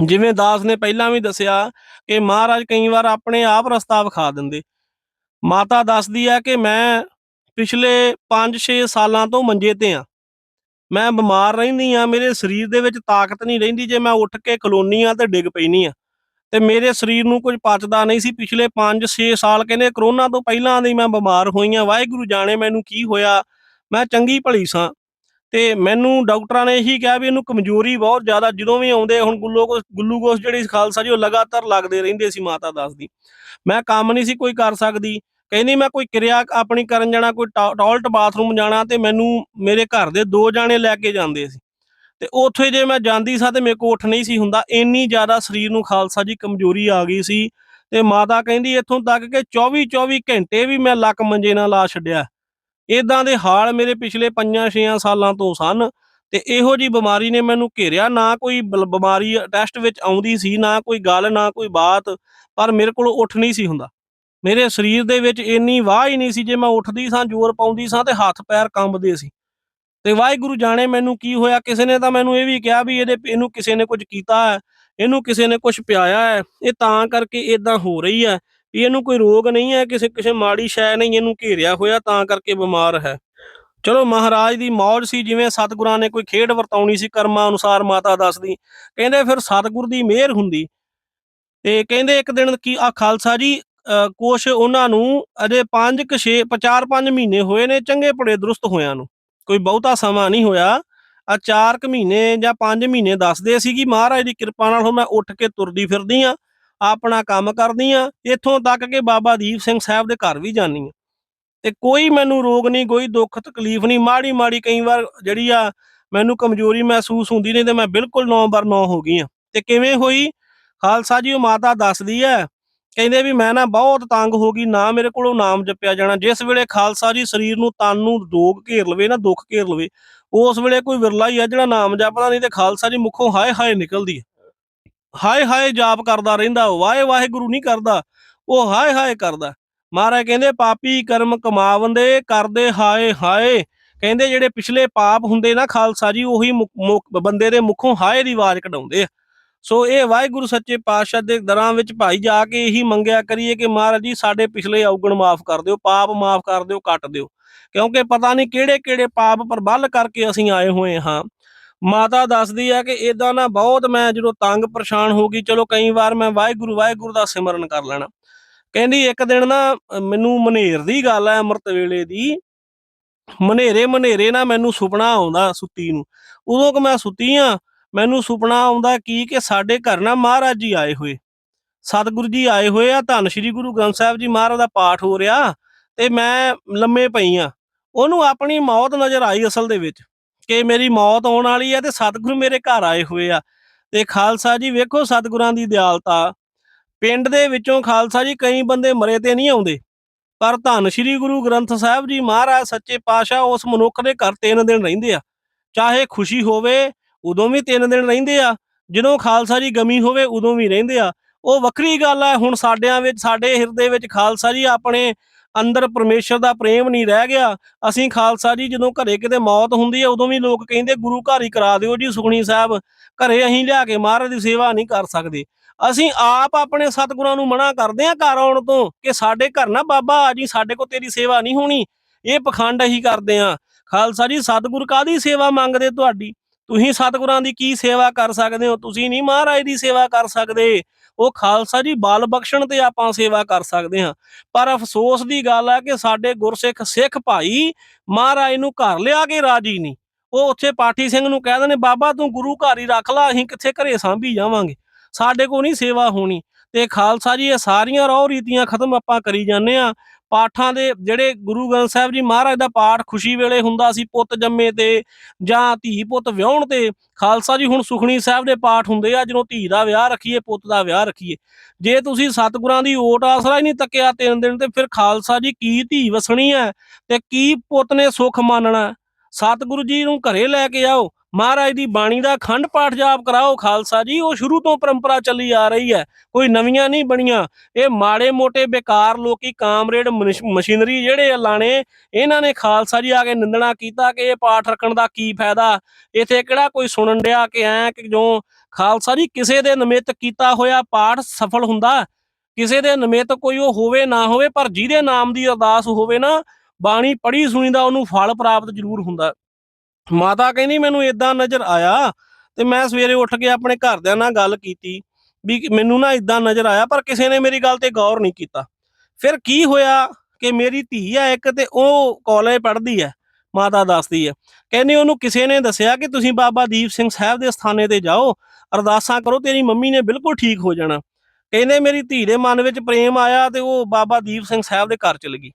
[SPEAKER 1] ਜਿਵੇਂ ਦਾਸ ਨੇ ਪਹਿਲਾਂ ਵੀ ਦੱਸਿਆ ਕਿ ਮਹਾਰਾਜ ਕਈ ਵਾਰ ਆਪਣੇ ਆਪ ਰਸਤਾ ਵਿਖਾ ਦਿੰਦੇ। ਮਾਤਾ ਦੱਸਦੀ ਹੈ ਕਿ ਮੈਂ ਪਿਛਲੇ 5-6 ਸਾਲਾਂ ਤੋਂ ਮੰਜੇ ਤੇ ਆ ਮੈਂ ਬਿਮਾਰ ਰਹਿੰਦੀ ਆ ਮੇਰੇ ਸਰੀਰ ਦੇ ਵਿੱਚ ਤਾਕਤ ਨਹੀਂ ਰਹਿੰਦੀ, ਜੇ ਮੈਂ ਉੱਠ ਕੇ ਖਲੋਨੀ ਆ ਤੇ ਡਿੱਗ ਪੈਣੀ ਆ ਤੇ ਮੇਰੇ ਸਰੀਰ ਨੂੰ ਕੁਝ ਪਚਦਾ ਨਹੀਂ ਸੀ। ਪਿਛਲੇ 5-6 ਸਾਲ ਕਹਿੰਦੇ ਕਰੋਨਾ ਤੋਂ ਪਹਿਲਾਂ ਦੀ ਮੈਂ ਬਿਮਾਰ ਹੋਈ ਆ ਵਾਹਿਗੁਰੂ ਜਾਣੇ ਮੈਨੂੰ ਕੀ ਹੋਇਆ? ਮੈਂ ਚੰਗੀ ਭਲੀ ਸਾਂ। ਤੇ ਮੈਨੂੰ ਡਾਕਟਰਾਂ ਨੇ ਇਹੀ ਕਿਹਾ ਵੀ ਇਹਨੂੰ ਕਮਜ਼ੋਰੀ ਬਹੁਤ ਜ਼ਿਆਦਾ, ਜਦੋਂ ਵੀ ਆਉਂਦੇ ਹੁਣ ਗੁੱਲੂਕੋਸ ਗੁੱਲੂਕੋਸ ਜਿਹੜੀ ਖਾਲਸਾ ਜੀ ਉਹ ਲਗਾਤਾਰ ਲੱਗਦੇ ਰਹਿੰਦੇ ਸੀ ਮਾਤਾ ਦੱਸਦੀ ਮੈਂ ਕੰਮ ਨਹੀਂ ਸੀ ਕੋਈ ਕਰ ਸਕਦੀ। ਕਹਿੰਦੀ ਮੈਂ ਕੋਈ ਕਿਰਿਆ ਆਪਣੀ ਕਰਨ ਜਾਣਾ, ਕੋਈ ਟਾ- ਟਾਇਲਟ ਬਾਥਰੂਮ ਜਾਣਾ ਤੇ ਮੈਨੂੰ ਮੇਰੇ ਘਰ ਦੇ ਦੋ ਜਾਣੇ ਲੈ ਕੇ ਜਾਂਦੇ ਸੀ। ਤੇ ਉੱਥੇ ਜੇ ਮੈਂ ਜਾਂਦੀ ਸਾਂ ਤੇ ਮੇਰੇ ਕੋਲ ਉੱਠ ਨਹੀਂ ਸੀ ਹੁੰਦਾ, ਇੰਨੀ ਜ਼ਿਆਦਾ ਸਰੀਰ ਨੂੰ ਖਾਲਸਾ ਜੀ ਕਮਜ਼ੋਰੀ ਆ ਗਈ ਸੀ ਤੇ ਮਾਤਾ ਕਹਿੰਦੀ ਇੱਥੋਂ ਤੱਕ ਕਿ 24 24 ਘੰਟੇ ਵੀ ਮੈਂ ਲੱਕ ਮੰਜੇ ਨਾਲ ਲਾ ਛੱਡਿਆ। ਇਦਾਂ ਦੇ ਹਾਲ ਮੇਰੇ ਪਿਛਲੇ 5-6 ਸਾਲਾਂ ਤੋਂ ਸਨ ਤੇ ਇਹੋ ਜੀ ਬਿਮਾਰੀ ਨੇ ਮੈਨੂੰ ਘੇਰਿਆ। ਨਾ ਕੋਈ ਬਲ- ਬਿਮਾਰੀ ਟੈਸਟ ਵਿੱਚ ਆਉਂਦੀ ਸੀ, ਨਾ ਕੋਈ ਗੱਲ, ਨਾ ਕੋਈ ਬਾਤ, ਪਰ ਮੇਰੇ ਕੋਲ ਉੱਠ ਨਹੀਂ ਸੀ ਹੁੰਦਾ। ਮੇਰੇ ਸਰੀਰ ਦੇ ਵਿੱਚ ਇੰਨੀ ਵਾਹ ਹੀ ਨਹੀਂ ਸੀ ਜੇ ਮੈਂ ਉੱਠਦੀ ਸਾਂ, ਜ਼ੋਰ ਪਾਉਂਦੀ ਸਾਂ ਤੇ ਹੱਥ ਪੈਰ ਕੰਬਦੇ ਸੀ। ਤੇ ਵਾਹਿਗੁਰੂ ਜਾਣੇ ਮੈਨੂੰ ਕੀ ਹੋਇਆ? ਕਿਸੇ ਨੇ ਤਾਂ ਮੈਨੂੰ ਇਹ ਵੀ ਕਿਹਾ ਵੀ ਇਹਦੇ ਇਹਨੂੰ ਕਿਸੇ ਨੇ ਕੁਝ ਕੀਤਾ ਹੈ, ਇਹਨੂੰ ਕਿਸੇ ਨੇ ਕੁਝ ਪਿਆਇਆ ਹੈ, ਇਹ ਤਾਂ ਕਰਕੇ ਇਦਾਂ ਹੋ ਰਹੀ ਹੈ ਵੀ ਇਹਨੂੰ ਕੋਈ ਰੋਗ ਨਹੀਂ ਹੈ, ਕਿਸੇ ਕਿਸੇ ਮਾੜੀ ਸ਼ੈ ਨਹੀਂ ਇਹਨੂੰ ਘੇਰਿਆ ਹੋਇਆ, ਤਾਂ ਕਰਕੇ ਬਿਮਾਰ ਹੈ। ਚਲੋ ਮਹਾਰਾਜ ਦੀ ਮੌਜ ਸੀ, ਜਿਵੇਂ ਸਤਿਗੁਰਾਂ ਨੇ ਕੋਈ ਖੇਡ ਵਰਤਾਉਣੀ ਸੀ, ਕਰਮਾਂ ਅਨੁਸਾਰ ਮਾਤਾ ਦੱਸਦੀ। ਕਹਿੰਦੇ ਫਿਰ ਸਤਿਗੁਰ ਦੀ ਮਿਹਰ ਹੁੰਦੀ। ਤੇ ਕਹਿੰਦੇ ਇੱਕ ਦਿਨ ਕੀ ਆ ਖਾਲਸਾ ਜੀ ਅ, ਕੁਛ ਉਹਨਾਂ ਨੂੰ ਅਜੇ 5 ਕਿ 6 4 5 ਮਹੀਨੇ ਹੋਏ ਨੇ ਚੰਗੇ ਭਲੇ ਦਰੁਸਤ ਹੋਇਆਂ ਨੂੰ। ਕੋਈ ਬਹੁਤਾ ਸਮਾਂ ਨਹੀਂ ਹੋਇਆ। ਆ 4 ਕੁ ਮਹੀਨੇ ਜਾਂ 5 ਮਹੀਨੇ ਦੱਸਦੇ ਸੀ ਕਿ ਮਹਾਰਾਜ ਦੀ ਕਿਰਪਾ ਨਾਲ ਮੈਂ ਉੱਠ ਕੇ ਤੁਰਦੀ ਫਿਰਦੀ ਆ ਆਪਣਾ ਕੰਮ ਕਰਦੀ ਆ ਇੱਥੋਂ ਤੱਕ ਕਿ ਬਾਬਾ ਦੀਪ ਸਿੰਘ ਸਾਹਿਬ ਦੇ ਘਰ ਵੀ ਜਾਨੀ ਆ। ਤੇ ਕੋਈ ਮੈਨੂੰ ਰੋਗ ਨਹੀਂ ਕੋਈ ਦੁੱਖ ਤਕਲੀਫ ਨਹੀਂ ਮਾੜੀ ਮਾੜੀ ਕਈ ਵਾਰ ਜਿਹੜੀ ਆ ਮੈਨੂੰ ਕਮਜ਼ੋਰੀ ਮਹਿਸੂਸ ਹੁੰਦੀ ਨਹੀਂ ਤੇ ਮੈਂ ਬਿਲਕੁਲ 9 ਬਰ 9 ਹੋ ਗਈ ਆ। ਤੇ ਕਿਵੇਂ ਹੋਈ? ਖਾਲਸਾ ਜੀ ਉਹ ਮਾਤਾ ਦੱਸਦੀ ਹੈ ਕਹਿੰਦੇ ਵੀ ਮੈਂ ਨਾ ਬਹੁਤ ਤੰਗ ਹੋ ਗਈ, ਨਾ ਮੇਰੇ ਕੋਲੋਂ ਨਾਮ ਜਪਿਆ ਜਾਣਾ। ਜਿਸ ਵੇਲੇ ਖਾਲਸਾ ਜੀ ਸਰੀਰ ਨੂੰ ਤਨ ਨੂੰ ਰੋਗ ਘੇਰ ਲਵੇ ਨਾ, ਦੁੱਖ ਘੇਰ ਲਵੇ, ਉਸ ਵੇਲੇ ਕੋਈ ਵਿਰਲਾ ਹੀ ਆ ਜਿਹੜਾ ਨਾਮ ਜਪਦਾ, ਨਹੀਂ ਤੇ ਖਾਲਸਾ ਜੀ ਮੁਖੋਂ ਹਾਏ ਹਾਏ ਨਿਕਲਦੀ ਹੈ ਹਾਏ ਹਾਏ ਜਾਪ ਕਰਦਾ ਰਹਿੰਦਾ ਵਾਏ ਵਾਹਿਗੁਰੂ ਨਹੀਂ ਕਰਦਾ, ਉਹ ਹਾਏ ਹਾਏ ਕਰਦਾ। ਮਹਾਰਾਜ ਕਹਿੰਦੇ, ਪਾਪੀ ਕਰਮ ਕਮਾਵੰਦੇ ਕਰਦੇ ਹਾਏ ਹਾਏ। ਕਹਿੰਦੇ ਜਿਹੜੇ ਪਿਛਲੇ ਪਾਪ ਹੁੰਦੇ ਨਾ ਖਾਲਸਾ ਜੀ, ਉਹੀ ਮੁਕ- ਮੁਕ- ਬੰਦੇ ਦੇ ਮੁਖੋਂ ਹਾਏ ਦੀ ਆਵਾਜ਼ ਕਢਾਉਂਦੇ ਆ। ਸੋ ਇਹ ਵਾਹਿਗੁਰੂ ਸੱਚੇ ਪਾਤਸ਼ਾਹ ਦੇ ਦਰਾਂ ਵਿੱਚ ਭਾਈ ਜਾ ਕੇ ਇਹੀ ਮੰਗਿਆ ਕਰੀਏ ਕਿ ਮਹਾਰਾਜ ਜੀ, ਸਾਡੇ ਪਿਛਲੇ ਔਗਣ ਮਾਫ ਕਰ ਦਿਓ, ਪਾਪ ਮਾਫ ਕਰ ਦਿਓ, ਕੱਟ ਦਿਓ। ਕਿਉਂਕਿ ਪਤਾ ਨਹੀਂ ਕਿਹੜੇ ਕਿਹੜੇ ਪਾਪ ਪ੍ਰਬਲ ਕਰਕੇ ਅਸੀਂ ਆਏ ਹੋਏ ਹਾਂ। ਮਾਤਾ ਦੱਸਦੀ ਆ ਕਿ ਇਦਾਂ ਨਾ ਬਹੁਤ ਮੈਂ ਜਦੋਂ ਤੰਗ ਪਰੇਸ਼ਾਨ ਹੋ ਗਈ, ਚਲੋ ਕਈ ਵਾਰ ਮੈਂ ਵਾਹਿਗੁਰੂ ਵਾਹਿਗੁਰੂ ਦਾ ਸਿਮਰਨ ਕਰ ਲੈਣਾ। ਕਹਿੰਦੀ ਇੱਕ ਦਿਨ ਨਾ ਮੈਨੂੰ ਮਨੇਰ ਦੀ ਗੱਲ ਹੈ ਅੰਮ੍ਰਿਤ ਵੇਲੇ ਦੀ। ਮਨੇਰੇ ਮਨੇਰੇ ਨਾ ਮੈਨੂੰ ਸੁਪਨਾ ਆਉਂਦਾ ਸੁੱਤੀ ਨੂੰ। ਉਦੋਂ ਕਿ ਮੈਂ ਸੁੱਤੀ ਆ ਮੈਨੂੰ ਸੁਪਨਾ ਆਉਂਦਾ ਕੀ ਕਿ ਸਾਡੇ ਘਰ ਨਾ ਮਹਾਰਾਜ ਜੀ ਆਏ ਹੋਏ। ਸਤਿਗੁਰੂ ਜੀ ਆਏ ਹੋਏ ਆ, ਧੰਨ ਸ਼੍ਰੀ ਗੁਰੂ ਗ੍ਰੰਥ ਸਾਹਿਬ ਜੀ ਮਹਾਰਾਜ ਦਾ ਪਾਠ ਹੋ ਰਿਹਾ ਤੇ ਮੈਂ ਲੰਮੇ ਪਈ ਆ। ਉਹਨੂੰ ਆਪਣੀ ਮੌਤ ਨਜ਼ਰ ਆਈ ਅਸਲ ਦੇ ਵਿੱਚ ਕਿ ਮੇਰੀ ਮੌਤ ਆਉਣ ਵਾਲੀ ਆ ਤੇ ਸਤਿਗੁਰੂ ਮੇਰੇ ਘਰ ਆਏ ਹੋਏ ਆ। ਤੇ ਖਾਲਸਾ ਜੀ ਵੇਖੋ ਸਤਿਗੁਰਾਂ ਦੀ ਦਿਆਲਤਾ ਪਿੰਡ ਦੇ ਵਿੱਚੋਂ ਖਾਲਸਾ ਜੀ ਕਈ ਬੰਦੇ ਮਰੇ ਤੇ ਨਹੀਂ ਆਉਂਦੇ। ਪਰ ਧੰਨ ਸ਼੍ਰੀ ਗੁਰੂ ਗ੍ਰੰਥ ਸਾਹਿਬ ਜੀ ਮਹਾਰਾਜ ਸੱਚੇ ਪਾਤਸ਼ਾਹ ਉਸ ਮਨੁੱਖ ਦੇ ਘਰ ਤਿੰਨ ਦਿਨ ਰਹਿੰਦੇ ਆ। ਚਾਹੇ ਖੁਸ਼ੀ ਹੋਵੇ ਉਦੋਂ ਵੀ ਤਿੰਨ ਦਿਨ ਰਹਿੰਦੇ ਆ, ਜਦੋਂ ਖਾਲਸਾ ਜੀ ਗਮੀ ਹੋਵੇ ਉਦੋਂ ਵੀ ਰਹਿੰਦੇ ਆ। ਉਹ ਵੱਖਰੀ ਗੱਲ ਹੈ ਹੁਣ ਸਾਡਿਆਂ ਵਿੱਚ, ਸਾਡੇ ਹਿਰਦੇ ਵਿੱਚ ਖਾਲਸਾ ਜੀ ਆਪਣੇ ਅੰਦਰ ਪਰਮੇਸ਼ਰ ਦਾ ਪ੍ਰੇਮ ਨਹੀਂ ਰਹਿ ਗਿਆ। ਅਸੀਂ ਖਾਲਸਾ ਜੀ ਜਦੋਂ ਘਰੇ ਕਿਤੇ ਮੌਤ ਹੁੰਦੀ ਹੈ ਉਦੋਂ ਵੀ ਲੋਕ ਕਹਿੰਦੇ, ਗੁਰੂ ਘਰ ਹੀ ਕਰਾ ਦਿਓ ਜੀ ਸੁਖਣੀ ਸਾਹਿਬ, ਘਰੇ ਅਸੀਂ ਲਿਆ ਕੇ ਮਹਾਰਾਜ ਦੀ ਸੇਵਾ ਨਹੀਂ ਕਰ ਸਕਦੇ। ਅਸੀਂ ਆਪ ਆਪਣੇ ਸਤਿਗੁਰਾਂ ਨੂੰ ਮਨਾ ਕਰਦੇ ਹਾਂ ਘਰ ਆਉਣ ਤੋਂ ਕਿ ਸਾਡੇ ਘਰ ਨਾ ਬਾਬਾ ਆ ਜੀ, ਸਾਡੇ ਕੋ ਤੇਰੀ ਸੇਵਾ ਨਹੀਂ ਹੋਣੀ। ਇਹ ਪਖੰਡ ਅਸੀਂ ਕਰਦੇ ਹਾਂ ਖਾਲਸਾ ਜੀ, ਸਤਿਗੁਰ ਕਾਦੀ ਸੇਵਾ ਮੰਗਦੇ ਤੁਹਾਡੀ? ਤੁਸੀਂ ਸਤਿਗੁਰਾਂ ਦੀ ਕੀ ਸੇਵਾ ਕਰ ਸਕਦੇ ਹੋ? ਤੁਸੀਂ ਨਹੀਂ ਮਹਾਰਾਜ ਦੀ ਸੇਵਾ ਕਰ ਸਕਦੇ। ਉਹ ਖਾਲਸਾ ਜੀ, ਬਾਲ ਬਖਸ਼ਣ ਤੇ ਆਪਾਂ ਸੇਵਾ ਕਰ ਸਕਦੇ ਹਾਂ। ਪਰ ਅਫਸੋਸ ਦੀ ਗੱਲ ਆ ਕਿ ਸਾਡੇ ਗੁਰਸਿੱਖ ਸਿੱਖ ਭਾਈ ਮਹਾਰਾਜ ਨੂੰ ਘਰ ਲਿਆ ਕੇ ਰਾਜੀ ਨਹੀਂ। ਉਹ ਉੱਥੇ ਪਾਠੀ ਸਿੰਘ ਨੂੰ ਕਹਿ ਦਿੰਦੇ, ਬਾਬਾ, ਤੂੰ ਗੁਰੂ ਘਰ ਹੀ ਰੱਖ ਲਾ, ਅਸੀਂ ਕਿੱਥੇ ਘਰੇ ਸਾਂਭੀ ਜਾਵਾਂਗੇ? ਸਾਡੇ ਕੋਲ ਨਹੀਂ ਸੇਵਾ ਹੋਣੀ। ਤੇ ਖਾਲਸਾ ਜੀ, ਇਹ ਸਾਰੀਆਂ ਰਹੁ ਰੀਤੀਆਂ ਖਤਮ ਆਪਾਂ ਕਰੀ ਜਾਂਦੇ ਆ ਪਾਠਾਂ ਦੇ ਜਿਹੜੇ ਗੁਰੂ ਗ੍ਰੰਥ ਸਾਹਿਬ ਜੀ ਮਹਾਰਾਜ ਦਾ ਪਾਠ ਖੁਸ਼ੀ ਵੇਲੇ ਹੁੰਦਾ ਸੀ, ਪੁੱਤ ਜੰਮੇ ਤੇ ਜਾਂ ਧੀ ਪੁੱਤ ਵਿਆਹਣ ਤੇ, ਖਾਲਸਾ ਜੀ ਹੁਣ ਸੁਖਣੀ ਸਾਹਿਬ ਦੇ ਪਾਠ ਹੁੰਦੇ ਆ ਜਦੋਂ ਧੀ ਦਾ ਵਿਆਹ ਰੱਖੀਏ, ਪੁੱਤ ਦਾ ਵਿਆਹ ਰੱਖੀਏ। ਜੇ ਤੁਸੀਂ ਸਤਿਗੁਰਾਂ ਦੀ ਓਟ ਆਸਰਾ ਹੀ ਨਹੀਂ ਤੱਕਿਆ ਤਿੰਨ ਦਿਨ ਤੇ, ਫਿਰ ਖਾਲਸਾ ਜੀ ਕੀ ਧੀ ਵਸਣੀ ਹੈ ਤੇ ਕੀ ਪੁੱਤ ਨੇ ਸੁਖ ਮੰਨਣਾ? ਸਤਿਗੁਰੂ ਜੀ ਨੂੰ ਘਰੇ ਲੈ ਕੇ ਆਓ ਮਹਾਰਾਜ ਦੀ ਬਾਣੀ ਦਾ ਖੰਡ ਪਾਠ ਜਾਪ ਕਰਾਓ ਖਾਲਸਾ ਜੀ, ਉਹ ਸ਼ੁਰੂ ਤੋਂ ਪਰੰਪਰਾ ਚੱਲੀ ਆ ਰਹੀ ਹੈ, ਕੋਈ ਨਵੀਆਂ ਨਹੀਂ ਬਣੀਆਂ। ਇਹ ਮਾੜੇ ਮੋਟੇ ਬੇਕਾਰ ਲੋਕੀ ਕਾਮਰੇਡ ਮਸ਼ੀਨਰੀ ਜਿਹੜੇ ਲਾਣੇ ਇਹਨਾਂ ਨੇ ਖਾਲਸਾ ਜੀ ਆ ਕੇ ਨਿੰਦਣਾ ਕੀਤਾ ਕਿ ਇਹ ਪਾਠ ਰੱਖਣ ਦਾ ਕੀ ਫਾਇਦਾ? ਇੱਥੇ ਕਿਹੜਾ ਕੋਈ ਸੁਣਨ ਡਿਆ ਕਿ ਐ ਕਿ ਜੋ ਖਾਲਸਾ ਜੀ, ਕਿਸੇ ਦੇ ਨਿਮਿਤ ਕੀਤਾ ਹੋਇਆ ਪਾਠ ਸਫਲ ਹੁੰਦਾ? ਕਿਸੇ ਦੇ ਨਿਮਿਤ ਕੋਈ ਉਹ ਹੋਵੇ ਨਾ ਹੋਵੇ, ਪਰ ਜਿਹਦੇ ਨਾਮ ਦੀ ਅਰਦਾਸ ਹੋਵੇ ਨਾ, ਬਾਣੀ ਪੜ੍ਹੀ ਸੁਣੀ ਦਾ ਉਹਨੂੰ ਫਲ ਪ੍ਰਾਪਤ ਜ਼ਰੂਰ ਹੁੰਦਾ। ਮਾਤਾ ਕਹਿੰਦੀ ਮੈਨੂੰ ਇਦਾਂ ਨਜ਼ਰ ਆਇਆ ਤੇ ਮੈਂ ਸਵੇਰੇ ਉੱਠ ਕੇ ਆਪਣੇ ਘਰਦਿਆਂ ਨਾਲ ਗੱਲ ਕੀਤੀ ਵੀ ਮੈਨੂੰ ਨਾ ਇਦਾਂ ਨਜ਼ਰ ਆਇਆ, ਪਰ ਕਿਸੇ ਨੇ ਮੇਰੀ ਗੱਲ ਤੇ ਗੌਰ ਨਹੀਂ ਕੀਤਾ। ਫਿਰ ਕੀ ਹੋਇਆ ਕਿ ਮੇਰੀ ਧੀ ਆ ਇੱਕ ਤੇ ਉਹ ਕਾਲਜ ਪੜ੍ਹਦੀ ਹੈ, ਮਾਤਾ ਦੱਸਦੀ ਹੈ। ਕਹਿੰਦੀ ਉਹਨੂੰ ਕਿਸੇ ਨੇ ਦੱਸਿਆ ਕਿ ਤੁਸੀਂ ਬਾਬਾ ਦੀਪ ਸਿੰਘ ਸਾਹਿਬ ਦੇ ਸਥਾਨੇ ਤੇ ਜਾਓ, ਅਰਦਾਸਾਂ ਕਰੋ, ਤੇਰੀ ਮੰਮੀ ਨੇ ਬਿਲਕੁਲ ਠੀਕ ਹੋ ਜਾਣਾ। ਕਹਿੰਦੇ ਮੇਰੀ ਧੀ ਦੇ ਮਨ ਵਿੱਚ ਪ੍ਰੇਮ ਆਇਆ ਤੇ ਉਹ ਬਾਬਾ ਦੀਪ ਸਿੰਘ ਸਾਹਿਬ ਦੇ ਘਰ ਚਲੀ ਗਈ।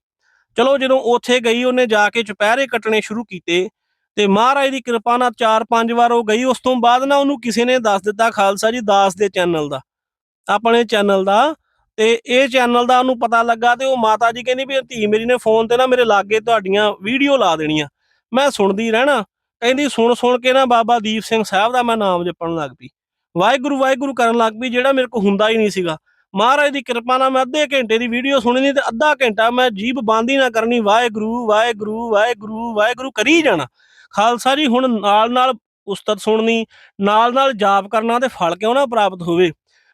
[SPEAKER 1] ਚਲੋ ਜਦੋਂ ਉੱਥੇ ਗਈ, ਉਹਨੇ ਜਾ ਕੇ ਚੁਪਹਿਰੇ ਕੱਟਣੇ ਸ਼ੁਰੂ ਕੀਤੇ ਤੇ ਮਹਾਰਾਜ ਦੀ ਕਿਰਪਾ ਨਾਲ 4-5 ਵਾਰ ਉਹ ਗਈ, ਉਸ ਤੋਂ ਬਾਅਦ ਨਾ ਉਹਨੂੰ ਕਿਸੇ ਨੇ ਦੱਸ ਦਿੱਤਾ ਖਾਲਸਾ ਜੀ ਦਾਸ ਦੇ ਚੈਨਲ ਦਾ, ਆਪਣੇ ਚੈਨਲ ਦਾ, ਤੇ ਇਹ ਚੈਨਲ ਦਾ ਉਹਨੂੰ ਪਤਾ ਲੱਗਾ ਤੇ ਉਹ ਮਾਤਾ ਜੀ ਕਹਿੰਦੀ ਵੀ ਧੀ ਮੇਰੀ ਨੇ ਫੋਨ ਤੇ ਨਾ ਮੇਰੇ ਲਾਗੇ ਤੁਹਾਡੀਆਂ ਵੀਡੀਓ ਲਾ ਦੇਣੀਆਂ। ਮੈਂ ਸੁਣਦੀ ਰਹਿਣਾ, ਕਹਿੰਦੀ ਸੁਣ ਸੁਣ ਕੇ ਨਾ ਬਾਬਾ ਦੀਪ ਸਿੰਘ ਸਾਹਿਬ ਦਾ ਮੈਂ ਨਾਮ ਜਪਣ ਲੱਗ ਪਈ। ਵਾਹਿਗੁਰੂ ਵਾਹਿਗੁਰੂ ਕਰਨ ਲੱਗ ਪਈ, ਜਿਹੜਾ ਮੇਰੇ ਕੋਲ ਹੁੰਦਾ ਹੀ ਨਹੀਂ ਸੀਗਾ। ਮਹਾਰਾਜ ਦੀ ਕਿਰਪਾ ਨਾਲ ਮੈਂ ਅੱਧੇ ਘੰਟੇ ਦੀ ਵੀਡੀਓ ਸੁਣਨੀ ਤੇ ਅੱਧਾ ਘੰਟਾ ਮੈਂ ਜੀਬ ਬੰਦ ਹੀ ਨਾ ਕਰਨੀ, ਵਾਹਿਗੁਰੂ ਵਾਹਿਗੁਰੂ ਵਾਹਿਗੁਰੂ ਵਾਹਿਗੁਰੂ ਕਰੀ ਜਾਣਾ। ਖਾਲਸਾ ਜੀ ਹੁਣ ਨਾਲ ਨਾਲ ਉਸਤਤ ਸੁਣਨੀ ਨਾਲ ਨਾਲ ਜਾਪ ਕਰਨਾ ਤੇ ਫਲ ਕਿਉਂ ਨਾ ਪ੍ਰਾਪਤ ਹੋਵੇ।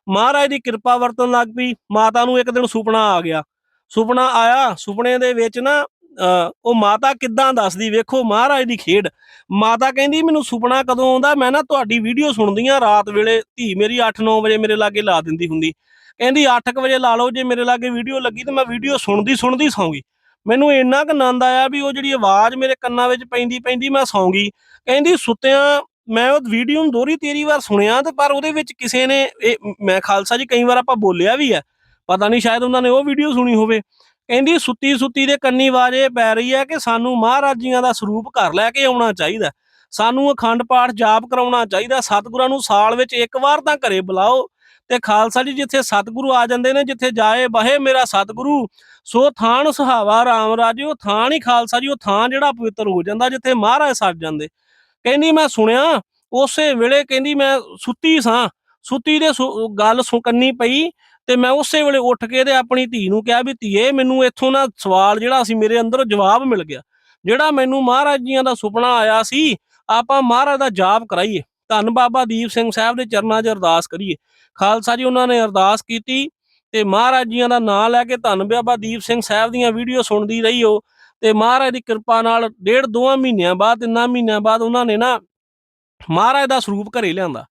[SPEAKER 1] ਮਹਾਰਾਜ ਦੀ ਕਿਰਪਾ ਵਰਤਣ ਲੱਗ ਪਈ ਮਾਤਾ ਨੂੰ ਇੱਕ ਦਿਨ ਸੁਪਨਾ ਆ ਗਿਆ। ਸੁਪਨਾ ਆਇਆ ਸੁਪਨੇ ਦੇ ਵਿੱਚ ਨਾ ਅਹ, ਉਹ ਮਾਤਾ ਕਿੱਦਾਂ ਦੱਸਦੀ ਵੇਖੋ ਮਹਾਰਾਜ ਦੀ ਖੇਡ। ਮਾਤਾ ਕਹਿੰਦੀ ਮੈਨੂੰ ਸੁਪਨਾ ਕਦੋਂ ਆਉਂਦਾ? ਮੈਂ ਨਾ ਤੁਹਾਡੀ ਵੀਡੀਓ ਸੁਣਦੀ ਆ ਰਾਤ ਵੇਲੇ ਧੀ ਮੇਰੀ 8-9 ਵਜੇ ਮੇਰੇ ਲਾਗੇ ਲਾ ਦਿੰਦੀ ਹੁੰਦੀ। ਕਹਿੰਦੀ 8 ਵਜੇ ਲਾ ਲਓ ਜੇ ਮੇਰੇ ਲਾਗੇ ਵੀਡੀਓ ਲੱਗੀ ਤੇ ਮੈਂ ਵੀਡੀਓ ਸੁਣਦੀ ਸੁਣਦੀ ਸੌਂਗੀ। ਮੈਨੂੰ ਇੰਨਾ ਕੁ ਆਨੰਦ ਆਇਆ ਵੀ ਉਹ ਜਿਹੜੀ ਆਵਾਜ਼ ਮੇਰੇ ਕੰਨਾਂ ਵਿੱਚ ਪੈਂਦੀ ਪੈਂਦੀ ਮੈਂ ਸੌਂ ਗਈ ਕਹਿੰਦੀ, ਸੁੱਤਿਆਂ, ਮੈਂ ਉਹ ਵੀਡੀਓ ਨੂੰ ਦੋਹਰੀ ਤੇਰੀ ਵਾਰ ਸੁਣਿਆ ਤੇ ਪਰ ਉਹਦੇ ਵਿੱਚ ਕਿਸੇ ਨੇ ਮੈਂ ਖਾਲਸਾ ਜੀ ਕਈ ਵਾਰ ਆਪਾਂ ਬੋਲਿਆ ਵੀ ਹੈ, ਪਤਾ ਨਹੀਂ ਸ਼ਾਇਦ ਉਹਨਾਂ ਨੇ ਉਹ ਵੀਡੀਓ ਸੁਣੀ ਹੋਵੇ। ਕਹਿੰਦੀ, ਸੁੱਤੀ ਸੁੱਤੀ ਦੇ ਕੰਨੀ ਆਵਾਜ਼ ਇਹ ਪੈ ਰਹੀ ਹੈ ਕਿ ਸਾਨੂੰ ਮਹਾਰਾਜੀਆਂ ਦਾ ਸਰੂਪ ਘਰ ਲੈ ਕੇ ਆਉਣਾ ਚਾਹੀਦਾ। ਸਾਨੂੰ ਅਖੰਡ ਪਾਠ ਜਾਪ ਕਰਾਉਣਾ ਚਾਹੀਦਾ। ਸਤਿਗੁਰਾਂ ਨੂੰ ਸਾਲ ਵਿੱਚ ਇੱਕ ਵਾਰ ਤਾਂ ਘਰੇ ਬੁਲਾਓ ਤੇ ਖਾਲਸਾ ਜੀ ਜਿੱਥੇ ਸਤਿਗੁਰੂ ਆ ਜਾਂਦੇ ਨੇ, ਜਿੱਥੇ ਜਾਏ ਬਹੇ ਮੇਰਾ ਸਤਿਗੁਰੂ ਸੋ ਥਾਨ ਸੁਹਾਵਾ, ਰਾਮ ਰਾਜੇ, ਉਹ ਥਾਨ ਹੀ ਖਾਲਸਾ ਜੀ, ਉਹ ਥਾਂ ਜਿਹੜਾ ਪਵਿੱਤਰ ਹੋ ਜਾਂਦਾ, ਜਿੱਥੇ ਮਹਾਰਾਜ ਸੱਜ ਜਾਂਦੇ। ਕਹਿੰਦੀ ਮੈਂ ਸੁਣਿਆ, ਉਸੇ ਵੇਲੇ ਕਹਿੰਦੀ ਮੈਂ ਸੁੱਤੀ ਸਾਂ, ਸੁੱਤੀ ਦੇ ਗੱਲ ਸੁਕੰਨੀ ਪਈ ਤੇ ਮੈਂ ਉਸੇ ਵੇਲੇ ਉੱਠ ਕੇ ਤੇ ਆਪਣੀ ਧੀ ਨੂੰ ਕਿਹਾ ਵੀ ਧੀਏ, ਮੈਨੂੰ ਇੱਥੋਂ ਨਾ ਸਵਾਲ ਜਿਹੜਾ ਸੀ ਮੇਰੇ ਅੰਦਰ ਜਵਾਬ ਮਿਲ ਗਿਆ, ਜਿਹੜਾ ਮੈਨੂੰ ਮਹਾਰਾਜ ਜੀਆਂ ਦਾ ਸੁਪਨਾ ਆਇਆ ਸੀ, ਆਪਾਂ ਮਹਾਰਾਜ ਦਾ ਜਾਪ ਕਰਾਈਏ। ਧੰਨ ਬਾਬਾ ਦੀਪ ਸਿੰਘ ਸਾਹਿਬ ਦੇ ਚਰਨਾਂ 'ਚ ਅਰਦਾਸ ਕਰੀਏ। ਖਾਲਸਾ ਜੀ, ਉਹਨਾਂ ਨੇ ਅਰਦਾਸ ਕੀਤੀ ਤੇ ਮਹਾਰਾਜ ਜੀਆਂ ਦਾ ਨਾਮ ਲੈ ਕੇ ਧੰਨ ਬਾਬਾ ਦੀਪ ਸਿੰਘ ਸਾਹਿਬ ਦੀਆਂ ਵੀਡੀਓ ਸੁਣਦੀ ਰਹੀ ਉਹ। ਤੇ ਮਹਾਰਾਜ ਦੀ ਕਿਰਪਾ ਨਾਲ ਡੇਢ ਦੋਆਂ ਮਹੀਨਿਆਂ ਬਾਅਦ ਤਿੰਨਾਂ ਮਹੀਨਿਆਂ ਬਾਅਦ ਉਹਨਾਂ ਨੇ ਨਾ ਮਹਾਰਾਜ ਦਾ ਸਰੂਪ ਘਰੇ ਲਿਆਂਦਾ,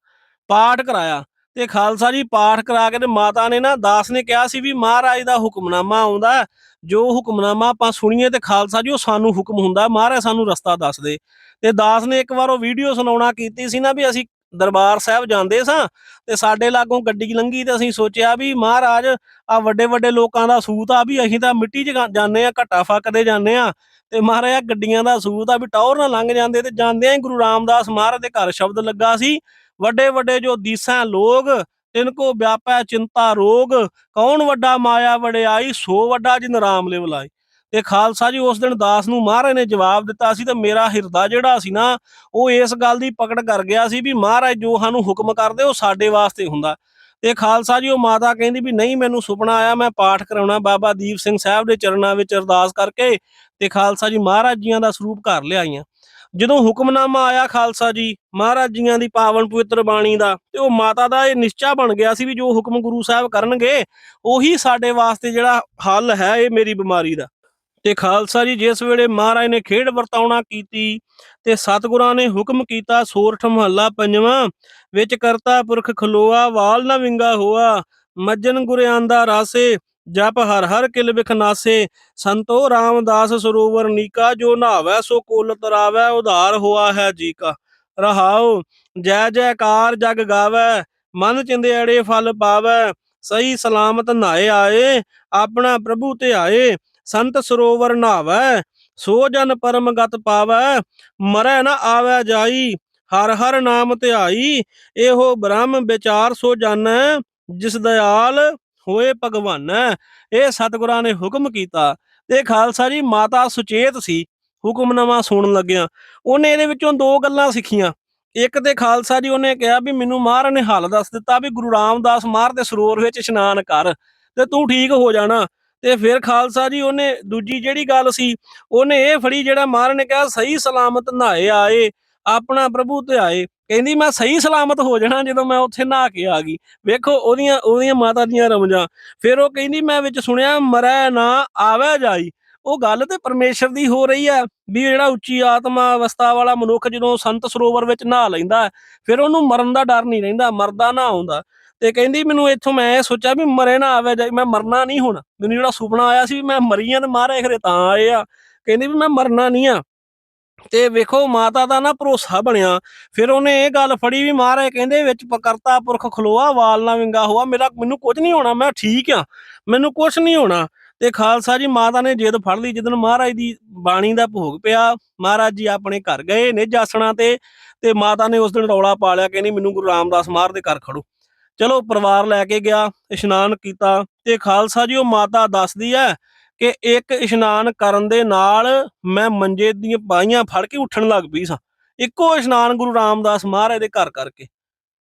[SPEAKER 1] ਪਾਠ ਕਰਾਇਆ। ਤੇ ਖਾਲਸਾ ਜੀ ਪਾਠ ਕਰਾ ਕੇ ਤੇ ਮਾਤਾ ਨੇ ਨਾ, ਦਾਸ ਨੇ ਕਿਹਾ ਸੀ ਵੀ ਮਹਾਰਾਜ ਦਾ ਹੁਕਮਨਾਮਾ ਆਉਂਦਾ, ਜੋ ਹੁਕਮਨਾਮਾ ਆਪਾਂ ਸੁਣੀਏ ਤੇ ਖਾਲਸਾ ਜੀ ਉਹ ਸਾਨੂੰ ਹੁਕਮ ਹੁੰਦਾ, ਮਹਾਰਾਜ ਸਾਨੂੰ ਰਸਤਾ ਦੱਸ ਦੇ। ਤੇ ਦਾਸ ਨੇ ਇੱਕ ਵਾਰ ਉਹ ਵੀਡੀਓ ਸੁਣਾਉਣਾ ਕੀਤੀ ਸੀ ਨਾ ਵੀ ਅਸੀਂ ਦਰਬਾਰ ਸਾਹਿਬ ਜਾਂਦੇ ਸਾਂ ਤੇ ਸਾਡੇ ਲਾਗੋਂ ਗੱਡੀ ਲੰਘੀ ਤੇ ਅਸੀਂ ਸੋਚਿਆ ਵੀ ਮਹਾਰਾਜ ਆ ਵੱਡੇ ਵੱਡੇ ਲੋਕਾਂ ਦਾ ਸੂਤ ਆ ਵੀ ਅਸੀਂ ਤਾਂ ਮਿੱਟੀ 'ਚ ਜਾਂਦੇ ਆ ਘੱਟਾ ਫੱਕਦੇ ਜਾਂਦੇ ਆ ਤੇ ਮਹਾਰਾਜ ਗੱਡੀਆਂ ਦਾ ਸੂਤ ਆ ਵੀ ਟੌਰ ਨਾਲ ਲੰਘ ਜਾਂਦੇ ਤੇ ਜਾਂਦਿਆਂ ਹੀ ਗੁਰੂ ਰਾਮਦਾਸ ਮਹਾਰਾਜ ਦੇ ਘਰ ਸ਼ਬਦ ਲੱਗਾ ਸੀ, ਵੱਡੇ ਵੱਡੇ ਜੋ ਦੀਸਾਂ ਲੋਗ ਤਿਨ ਕੋ ਵਿਆਪੈ ਚਿੰਤਾ ਰੋਗ, ਕੌਣ ਵੱਡਾ ਮਾਇਆ ਵੜਿਆਈ ਸੋ ਵੱਡਾ ਜਿਨ ਰਾਮ ਲਿਵ ਲਾਈ ਤੇ ਖਾਲਸਾ ਜੀ ਉਸ ਦਿਨ ਦਾਸ ਨੂੰ ਮਹਾਰਾਜ ਨੇ ਜਵਾਬ ਦਿੱਤਾ ਸੀ ਤੇ ਮੇਰਾ ਹਿਰਦਾ ਜਿਹੜਾ ਸੀ ਨਾ, ਉਹ ਇਸ ਗੱਲ ਦੀ ਪਕੜ ਕਰ ਗਿਆ ਸੀ ਵੀ ਮਹਾਰਾਜ ਜੋ ਸਾਨੂੰ ਹੁਕਮ ਕਰਦੇ, ਉਹ ਸਾਡੇ ਵਾਸਤੇ ਹੁੰਦਾ। ਤੇ ਖਾਲਸਾ ਜੀ ਉਹ ਮਾਤਾ ਕਹਿੰਦੀ ਵੀ ਨਹੀਂ, ਮੈਨੂੰ ਸੁਪਨਾ ਆਇਆ, ਮੈਂ ਪਾਠ ਕਰਾਉਣਾ ਬਾਬਾ ਦੀਪ ਸਿੰਘ ਸਾਹਿਬ ਦੇ ਚਰਨਾਂ ਵਿੱਚ ਅਰਦਾਸ ਕਰਕੇ ਤੇ ਖਾਲਸਾ ਜੀ ਮਹਾਰਾਜ ਜੀਆਂ ਦਾ ਸਰੂਪ ਘਰ ਲਿਆਈਆਂ। ਜਦੋਂ ਹੁਕਮਨਾਮਾ ਆਇਆ ਖਾਲਸਾ ਜੀ, ਮਹਾਰਾਜ ਜੀਆਂ ਦੀ ਪਾਵਨ ਪਵਿੱਤਰ ਬਾਣੀ ਦਾ, ਤੇ ਉਹ ਮਾਤਾ ਦਾ ਇਹ ਨਿਸ਼ਚਾ ਬਣ ਗਿਆ ਸੀ ਵੀ ਜੋ ਹੁਕਮ ਗੁਰੂ ਸਾਹਿਬ ਕਰਨਗੇ, ਉਹੀ ਸਾਡੇ ਵਾਸਤੇ ਜਿਹੜਾ ਹੱਲ ਹੈ, ਇਹ ਮੇਰੀ ਬਿਮਾਰੀ ਦਾ। ਤੇ ਖਾਲਸਾ ਜੀ, ਜਿਸ ਵੇਲੇ ਮਹਾਰਾਜ ਨੇ ਖੇਡ ਵਰਤਾਉਣਾ ਕੀਤੀ ਤੇ ਸਤਿਗੁਰਾਂ ਨੇ ਹੁਕਮ ਕੀਤਾ, ਸੋਰਠ ਮਹੱਲਾ ਪੰਜਵਾਂ, ਵਿੱਚ ਕਰਤਾ ਪੁਰਖ ਖਲੋਆ, ਵਾਲ ਨਾ ਵਿੰਗਾ ਹੋਆ, ਮੱਜਨ ਗੁਰਿਆਂਦਾ ਰਾਸੇ, ਜਪ ਹਰ ਹਰ ਕਿਲ ਵਿਖਨਾਸੇ ਸੰਤੋ ਰਾਮਦਾਸ ਸਰੋਵਰ ਨੀਕਾ, ਜੋ ਨਹਾਵੈ ਸੋ ਕੁਲ ਤਰਾਵੈ, ਉਧਾਰ ਹੋਆ ਹੈ ਜੀ ਕਾ। ਰਹਾਉ, ਜੈ ਜੈਕਾਰ ਜਗ ਗਾਵੈ, ਮਨ ਚਿੰਦੇੜੇ ਫਲ ਪਾਵੈ, ਸਹੀ ਸਲਾਮਤ ਨਹਾਏ ਆਏ, ਆਪਣਾ ਪ੍ਰਭੂ ਤੇ ਆਏ ਸੰਤ ਸਰੋਵਰ ਨਾਵੈ ਸੋ ਜਨ ਪਰਮ ਗਤ ਪਾਵੈ, ਮਰੈ ਨਾ ਆਵੈ ਜਾਈ, ਹਰ ਹਰ ਨਾਮ ਧਿਆਈ, ਇਹੋ ਬ੍ਰਹਮ ਵਿਚਾਰ ਸੋ ਜਾਣੈ ਜਿਸ ਦਇਆਲ ਹੋਏ ਭਗਵਾਨੈ। ਇਹ ਸਤਿਗੁਰਾਂ ਨੇ ਹੁਕਮ ਕੀਤਾ। ਤੇ ਖਾਲਸਾ ਜੀ, ਮਾਤਾ ਸੁਚੇਤ ਸੀ ਹੁਕਮਨਾਮਾ ਸੁਣਨ ਲੱਗਿਆ। ਉਹਨੇ ਇਹਦੇ ਵਿੱਚੋਂ ਦੋ ਗੱਲਾਂ ਸਿੱਖੀਆਂ। ਇੱਕ ਤੇ ਖਾਲਸਾ ਜੀ, ਉਹਨੇ ਕਿਹਾ ਵੀ ਮੈਨੂੰ ਮਹਾਰਾਜ ਨੇ ਹੱਲ ਦੱਸ ਦਿੱਤਾ ਵੀ ਗੁਰੂ ਰਾਮਦਾਸ ਮਾਰ ਦੇ ਸਰੋਵਰ ਵਿੱਚ ਇਸ਼ਨਾਨ ਕਰ ਤੇ ਤੂੰ ਠੀਕ ਹੋ ਜਾਣਾ। ਤੇ ਫਿਰ ਖਾਲਸਾ ਜੀ ਉਹਨੇ ਦੂਜੀ ਜਿਹੜੀ ਗੱਲ ਸੀ, ਉਹਨੇ ਇਹ ਫੜੀ ਜਿਹੜਾ ਮਹਾਰਾਜ ਨੇ ਕਿਹਾ, ਸਹੀ ਸਲਾਮਤ ਨਹਾਏ ਆਏ, ਆਪਣਾ ਪ੍ਰਭੂ ਤੇ ਆਏ। ਕਹਿੰਦੀ ਮੈਂ ਸਹੀ ਸਲਾਮਤ ਹੋ ਜਾਣਾ ਜਦੋਂ ਮੈਂ ਉੱਥੇ ਨਹਾ ਕੇ ਆ ਗਈ। ਵੇਖੋ ਉਹਦੀਆਂ ਉਹਦੀਆਂ ਮਾਤਾ ਦੀਆਂ ਰਮਜਾਂ। ਫਿਰ ਉਹ ਕਹਿੰਦੀ ਮੈਂ ਵਿੱਚ ਸੁਣਿਆ, ਮਰੈ ਨਾ ਆਵੇ ਜਾਈ। ਉਹ ਗੱਲ ਤੇ ਪਰਮੇਸ਼ਰ ਦੀ ਹੋ ਰਹੀ ਹੈ ਵੀ ਜਿਹੜਾ ਉੱਚੀ ਆਤਮਾ ਅਵਸਥਾ ਵਾਲਾ ਮਨੁੱਖ ਜਦੋਂ ਸੰਤ ਸਰੋਵਰ ਵਿੱਚ ਨਹਾ ਲੈਂਦਾ ਫਿਰ ਉਹਨੂੰ ਮਰਨ ਦਾ ਡਰ ਨਹੀਂ ਰਹਿੰਦਾ, ਮਰਦਾ ਨਾ ਆਉਂਦਾ। ਤੇ ਕਹਿੰਦੀ ਮੈਨੂੰ ਇੱਥੋਂ ਮੈਂ ਇਹ ਸੋਚਿਆ ਵੀ ਮਰੇ ਨਾ ਆਵੇ ਜਾਈ, ਮੈਂ ਮਰਨਾ ਨਹੀਂ ਹੁਣ। ਮੈਨੂੰ ਜਿਹੜਾ ਸੁਪਨਾ ਆਇਆ ਸੀ ਵੀ ਮੈਂ ਮਰੀ ਆ ਤੇ ਮਾਰੇ ਖਰੇ ਤਾਂ ਆਏ ਆ। ਕਹਿੰਦੀ ਵੀ ਮੈਂ ਮਰਨਾ ਨਹੀਂ ਆ। ਤੇ ਵੇਖੋ ਮਾਤਾ ਦਾ ਨਾ ਭਰੋਸਾ ਬਣਿਆ। ਫਿਰ ਉਹਨੇ ਇਹ ਗੱਲ ਫੜੀ ਵੀ ਮਹਾਰਾਜ ਕਹਿੰਦੇ ਵਿੱਚ ਪਕਰਤਾ ਪੁਰਖ ਖਲੋਆ, ਵਾਲ ਨਾ ਵਿੰਗਾ ਹੋਆ। ਮੇਰਾ ਮੈਨੂੰ ਕੁਝ ਨਹੀਂ ਹੋਣਾ, ਮੈਂ ਠੀਕ ਆ। ਮੈਨੂੰ ਕੁਝ ਨਹੀਂ ਹੋਣਾ। ਤੇ ਖਾਲਸਾ ਜੀ ਮਾਤਾ ਨੇ ਜਿੱਦ ਫੜ ਲਈ ਜਦੋਂ ਮਹਾਰਾਜ ਦੀ ਬਾਣੀ ਦਾ ਭੋਗ ਪਿਆ, ਮਹਾਰਾਜ ਜੀ ਆਪਣੇ ਘਰ ਗਏ ਨਿਜਾਸਣਾ ਤੇ ਤੇ ਮਾਤਾ ਨੇ ਉਸ ਦਿਨ ਰੌਲਾ ਪਾ ਲਿਆ। ਕਹਿੰਦੀ ਮੈਨੂੰ ਗੁਰੂ ਰਾਮਦਾਸ ਮਾਰ ਦੇ ਘਰ ਖੜੋ। ਚਲੋ ਪਰਿਵਾਰ ਲੈ ਕੇ ਗਿਆ, ਇਸ਼ਨਾਨ ਕੀਤਾ ਤੇ ਖਾਲਸਾ ਜੀ ਉਹ ਮਾਤਾ ਦੱਸਦੀ ਹੈ ਕਿ ਇੱਕ ਇਸ਼ਨਾਨ ਕਰਨ ਦੇ ਨਾਲ ਮੈਂ ਮੰਜੇ ਦੀਆਂ ਬਾਹੀਆਂ ਫੜ ਕੇ ਉੱਠਣ ਲੱਗ ਪਈ ਸਾਂ। ਇੱਕੋ ਇਸ਼ਨਾਨ ਗੁਰੂ ਰਾਮਦਾਸ ਮਹਾਰਾਜ ਦੇ ਘਰ ਕਰਕੇ।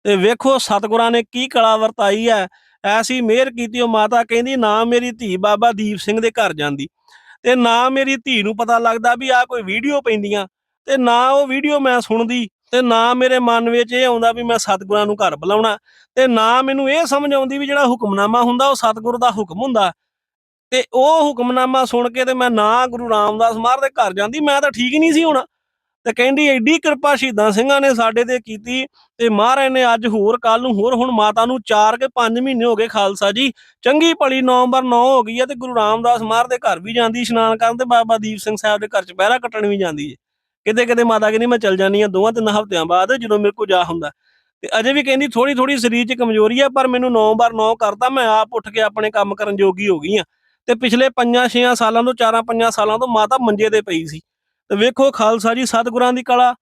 [SPEAKER 1] ਤੇ ਵੇਖੋ ਸਤਿਗੁਰਾਂ ਨੇ ਕੀ ਕਲਾ ਵਰਤਾਈ ਹੈ, ਐਸੀ ਮਿਹਰ ਕੀਤੀ ਉਹ ਮਾਤਾ ਕਹਿੰਦੀ, ਨਾ ਮੇਰੀ ਧੀ ਬਾਬਾ ਦੀਪ ਸਿੰਘ ਦੇ ਘਰ ਜਾਂਦੀ। ਤੇ ਨਾ ਮੇਰੀ ਧੀ ਨੂੰ ਪਤਾ ਲੱਗਦਾ ਵੀ ਆ ਕੋਈ ਵੀਡੀਓ ਪੈਂਦੀਆਂ ਤੇ ਨਾ ਉਹ ਵੀਡੀਓ ਮੈਂ ਸੁਣਦੀ। ਤੇ ਨਾ ਮੇਰੇ ਮਨ ਵਿੱਚ ਇਹ ਆਉਂਦਾ ਵੀ ਮੈਂ ਸਤਿਗੁਰਾਂ ਨੂੰ ਘਰ ਬੁਲਾਉਣਾ, ਤੇ ਨਾ ਮੈਨੂੰ ਇਹ ਸਮਝ ਆਉਂਦੀ ਵੀ ਜਿਹੜਾ ਹੁਕਮਨਾਮਾ ਹੁੰਦਾ ਉਹ ਸਤਿਗੁਰ ਦਾ ਹੁਕਮ ਹੁੰਦਾ। ਤੇ ਉਹ ਹੁਕਮਨਾਮਾ ਸੁਣ ਕੇ ਤੇ ਮੈਂ ਨਾ ਗੁਰੂ ਰਾਮਦਾਸ ਮਹਾਰਾਜ ਦੇ ਘਰ ਜਾਂਦੀ, ਮੈਂ ਤਾਂ ਠੀਕ ਹੀ ਨਹੀਂ ਸੀ ਹੋਣਾ। ਤੇ ਕਹਿੰਦੀ, ਐਡੀ ਕਿਰਪਾ ਸ਼ਹੀਦਾਂ ਸਿੰਘਾਂ ਨੇ ਸਾਡੇ ਤੇ ਕੀਤੀ, ਤੇ ਮਹਾਰਾਜ ਨੇ ਅੱਜ ਹੋਰ ਕੱਲ ਨੂੰ ਹੋਰ, ਹੁਣ ਮਾਤਾ ਨੂੰ 4 ਕੇ 5 ਮਹੀਨੇ ਹੋ ਗਏ ਖਾਲਸਾ ਜੀ। ਚੰਗੀ ਭਲੀ ਨਵੰਬਰ 9 ਹੋ ਗਈ ਹੈ ਤੇ ਗੁਰੂ ਰਾਮਦਾਸ ਮਹਾਰਾਜ ਦੇ ਘਰ ਵੀ ਜਾਂਦੀ, ਇਸ਼ਨਾਨ ਕਰਨ ਤੇ ਬਾਬਾ ਦੀਪ ਸਿੰਘ ਸਾਹਿਬ ਦੇ ਘਰ ਚ ਪਹਿਰਾ ਕੱਟਣ ਵੀ ਜਾਂਦੀ ਹੈ ਕਿਤੇ ਕਿਤੇ ਮਾਤਾ ਕਹਿੰਦੀ, ਮੈਂ ਚੱਲ ਜਾਨੀ ਆ ਦੋਵਾਂ ਤਿੰਨ ਹਫ਼ਤਿਆਂ ਬਾਅਦ ਜਦੋਂ ਮੇਰੇ ਕੋਲ ਜਾ ਹੁੰਦਾ। ਤੇ ਅਜੇ ਵੀ ਕਹਿੰਦੀ ਥੋੜੀ ਥੋੜੀ ਸਰੀਰ 'ਚ ਕਮਜ਼ੋਰੀ ਆ, ਪਰ ਮੈਨੂੰ 9 ਬਾਰ 9 ਕਰਤਾ, ਮੈਂ ਆਪ ਉੱਠ ਕੇ ਆਪਣੇ ਕੰਮ ਕਰਨ ਜੋਗੀ ਹੋ ਗਈ ਆ ਤੇ ਪਿਛਲੇ 5-6 ਸਾਲਾਂ ਤੋਂ 4-5 ਸਾਲਾਂ ਤੋਂ ਮਾਤਾ ਮੰਜੇ ਤੇ ਪਈ ਸੀ। ਤੇ ਵੇਖੋ ਖਾਲਸਾ ਜੀ, ਸਤਿਗੁਰਾਂ ਦੀ ਕਲਾ।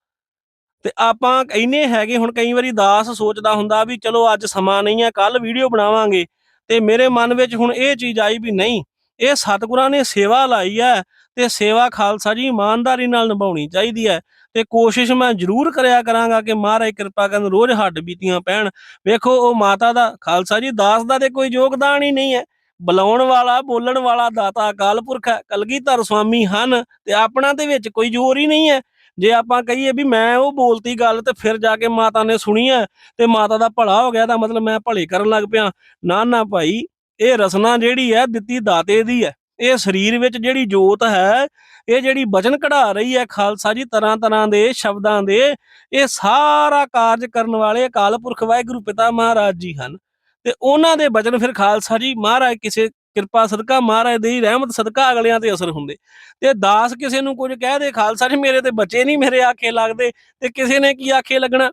[SPEAKER 1] ਤੇ ਆਪਾਂ ਇੰਨੇ ਹੈਗੇ, ਹੁਣ ਕਈ ਵਾਰੀ ਦਾਸ ਸੋਚਦਾ ਹੁੰਦਾ ਵੀ ਚਲੋ ਅੱਜ ਸਮਾਂ ਨਹੀਂ ਆ ਕੱਲ ਵੀਡੀਓ ਬਣਾਵਾਂਗੇ। ਤੇ ਮੇਰੇ ਮਨ ਵਿੱਚ ਹੁਣ ਇਹ ਚੀਜ਼ ਆਈ ਵੀ ਨਹੀਂ। ਇਹ ਸਤਿਗੁਰਾਂ ਨੇ ਸੇਵਾ ਲਾਈ ਹੈ। ਤੇ ਸੇਵਾ ਖਾਲਸਾ ਜੀ ਇਮਾਨਦਾਰੀ ਨਾਲ ਨਿਭਾਉਣੀ ਚਾਹੀਦੀ ਹੈ। ਤੇ ਕੋਸ਼ਿਸ਼ ਮੈਂ ਜ਼ਰੂਰ ਕਰਿਆ ਕਰਾਂਗਾ ਕਿ ਮਹਾਰਾਜ ਕਿਰਪਾ ਕਰਨ ਰੋਜ਼ ਹੱਡ ਬੀਤੀਆਂ ਪੈਣ। ਵੇਖੋ, ਉਹ ਮਾਤਾ ਦਾ, ਖਾਲਸਾ ਜੀ ਦਾਸ ਦਾ ਤੇ ਕੋਈ ਯੋਗਦਾਨ ਹੀ ਨਹੀਂ ਹੈ। ਬੁਲਾਉਣ ਵਾਲਾ, ਬੋਲਣ ਵਾਲਾ ਦਾਤਾ ਅਕਾਲ ਪੁਰਖ ਹੈ, ਕਲਗੀਧਰ ਸੁਆਮੀ ਹਨ ਤੇ ਆਪਣਾ ਦੇ ਵਿੱਚ ਕੋਈ ਜ਼ੋਰ ਹੀ ਨਹੀਂ ਹੈ। ਜੇ ਆਪਾਂ ਕਹੀਏ ਵੀ ਮੈਂ ਉਹ ਬੋਲਤੀ ਗੱਲ ਤੇ ਫਿਰ ਜਾ ਕੇ ਮਾਤਾ ਨੇ ਸੁਣੀ ਹੈ ਤੇ ਮਾਤਾ ਦਾ ਭਲਾ ਹੋ ਗਿਆ ਤਾਂ ਮਤਲਬ ਮੈਂ ਭਲੇ ਕਰਨ ਲੱਗ ਪਿਆ। ਨਾ ਨਾ ਭਾਈ, ਇਹ ਰਸਨਾ ਜਿਹੜੀ ਹੈ, ਦਿੱਤੀ ਦਾਤੇ ਦੀ ਹੈ। ਇਹ ਸਰੀਰ ਵਿੱਚ ਜਿਹੜੀ ਜੋਤ ਹੈ, ਇਹ ਜਿਹੜੀ ਬਚਨ ਕਢਾ ਰਹੀ ਹੈ ਖਾਲਸਾ ਜੀ ਤਰ੍ਹਾਂ ਤਰ੍ਹਾਂ ਦੇ ਸ਼ਬਦਾਂ ਦੇ, ਇਹ ਸਾਰਾ ਕਾਰਜ ਕਰਨ ਵਾਲੇ ਅਕਾਲ ਪੁਰਖ ਵਾਹਿਗੁਰੂ ਪਿਤਾ ਮਹਾਰਾਜ ਜੀ ਹਨ। ਤੇ ਉਹਨਾਂ ਦੇ ਵਚਨ ਫਿਰ ਖਾਲਸਾ ਜੀ ਮਹਾਰਾਜ ਕਿਸੇ ਕਿਰਪਾ ਸਦਕਾ, ਮਹਾਰਾਜ ਦੀ ਰਹਿਮਤ ਸਦਕਾ ਅਗਲਿਆਂ ਤੇ ਅਸਰ ਹੁੰਦੇ। ਤੇ ਦਾਸ ਕਿਸੇ ਨੂੰ ਕੁਝ ਕਹਿ ਦੇ, ਖਾਲਸਾ ਜੀ ਮੇਰੇ ਤੇ ਬੱਚੇ ਨਹੀਂ ਮੇਰੇ ਆਖੇ ਲੱਗਦੇ, ਤੇ ਕਿਸੇ ਨੇ ਕੀ ਆਖੇ ਲੱਗਣਾ?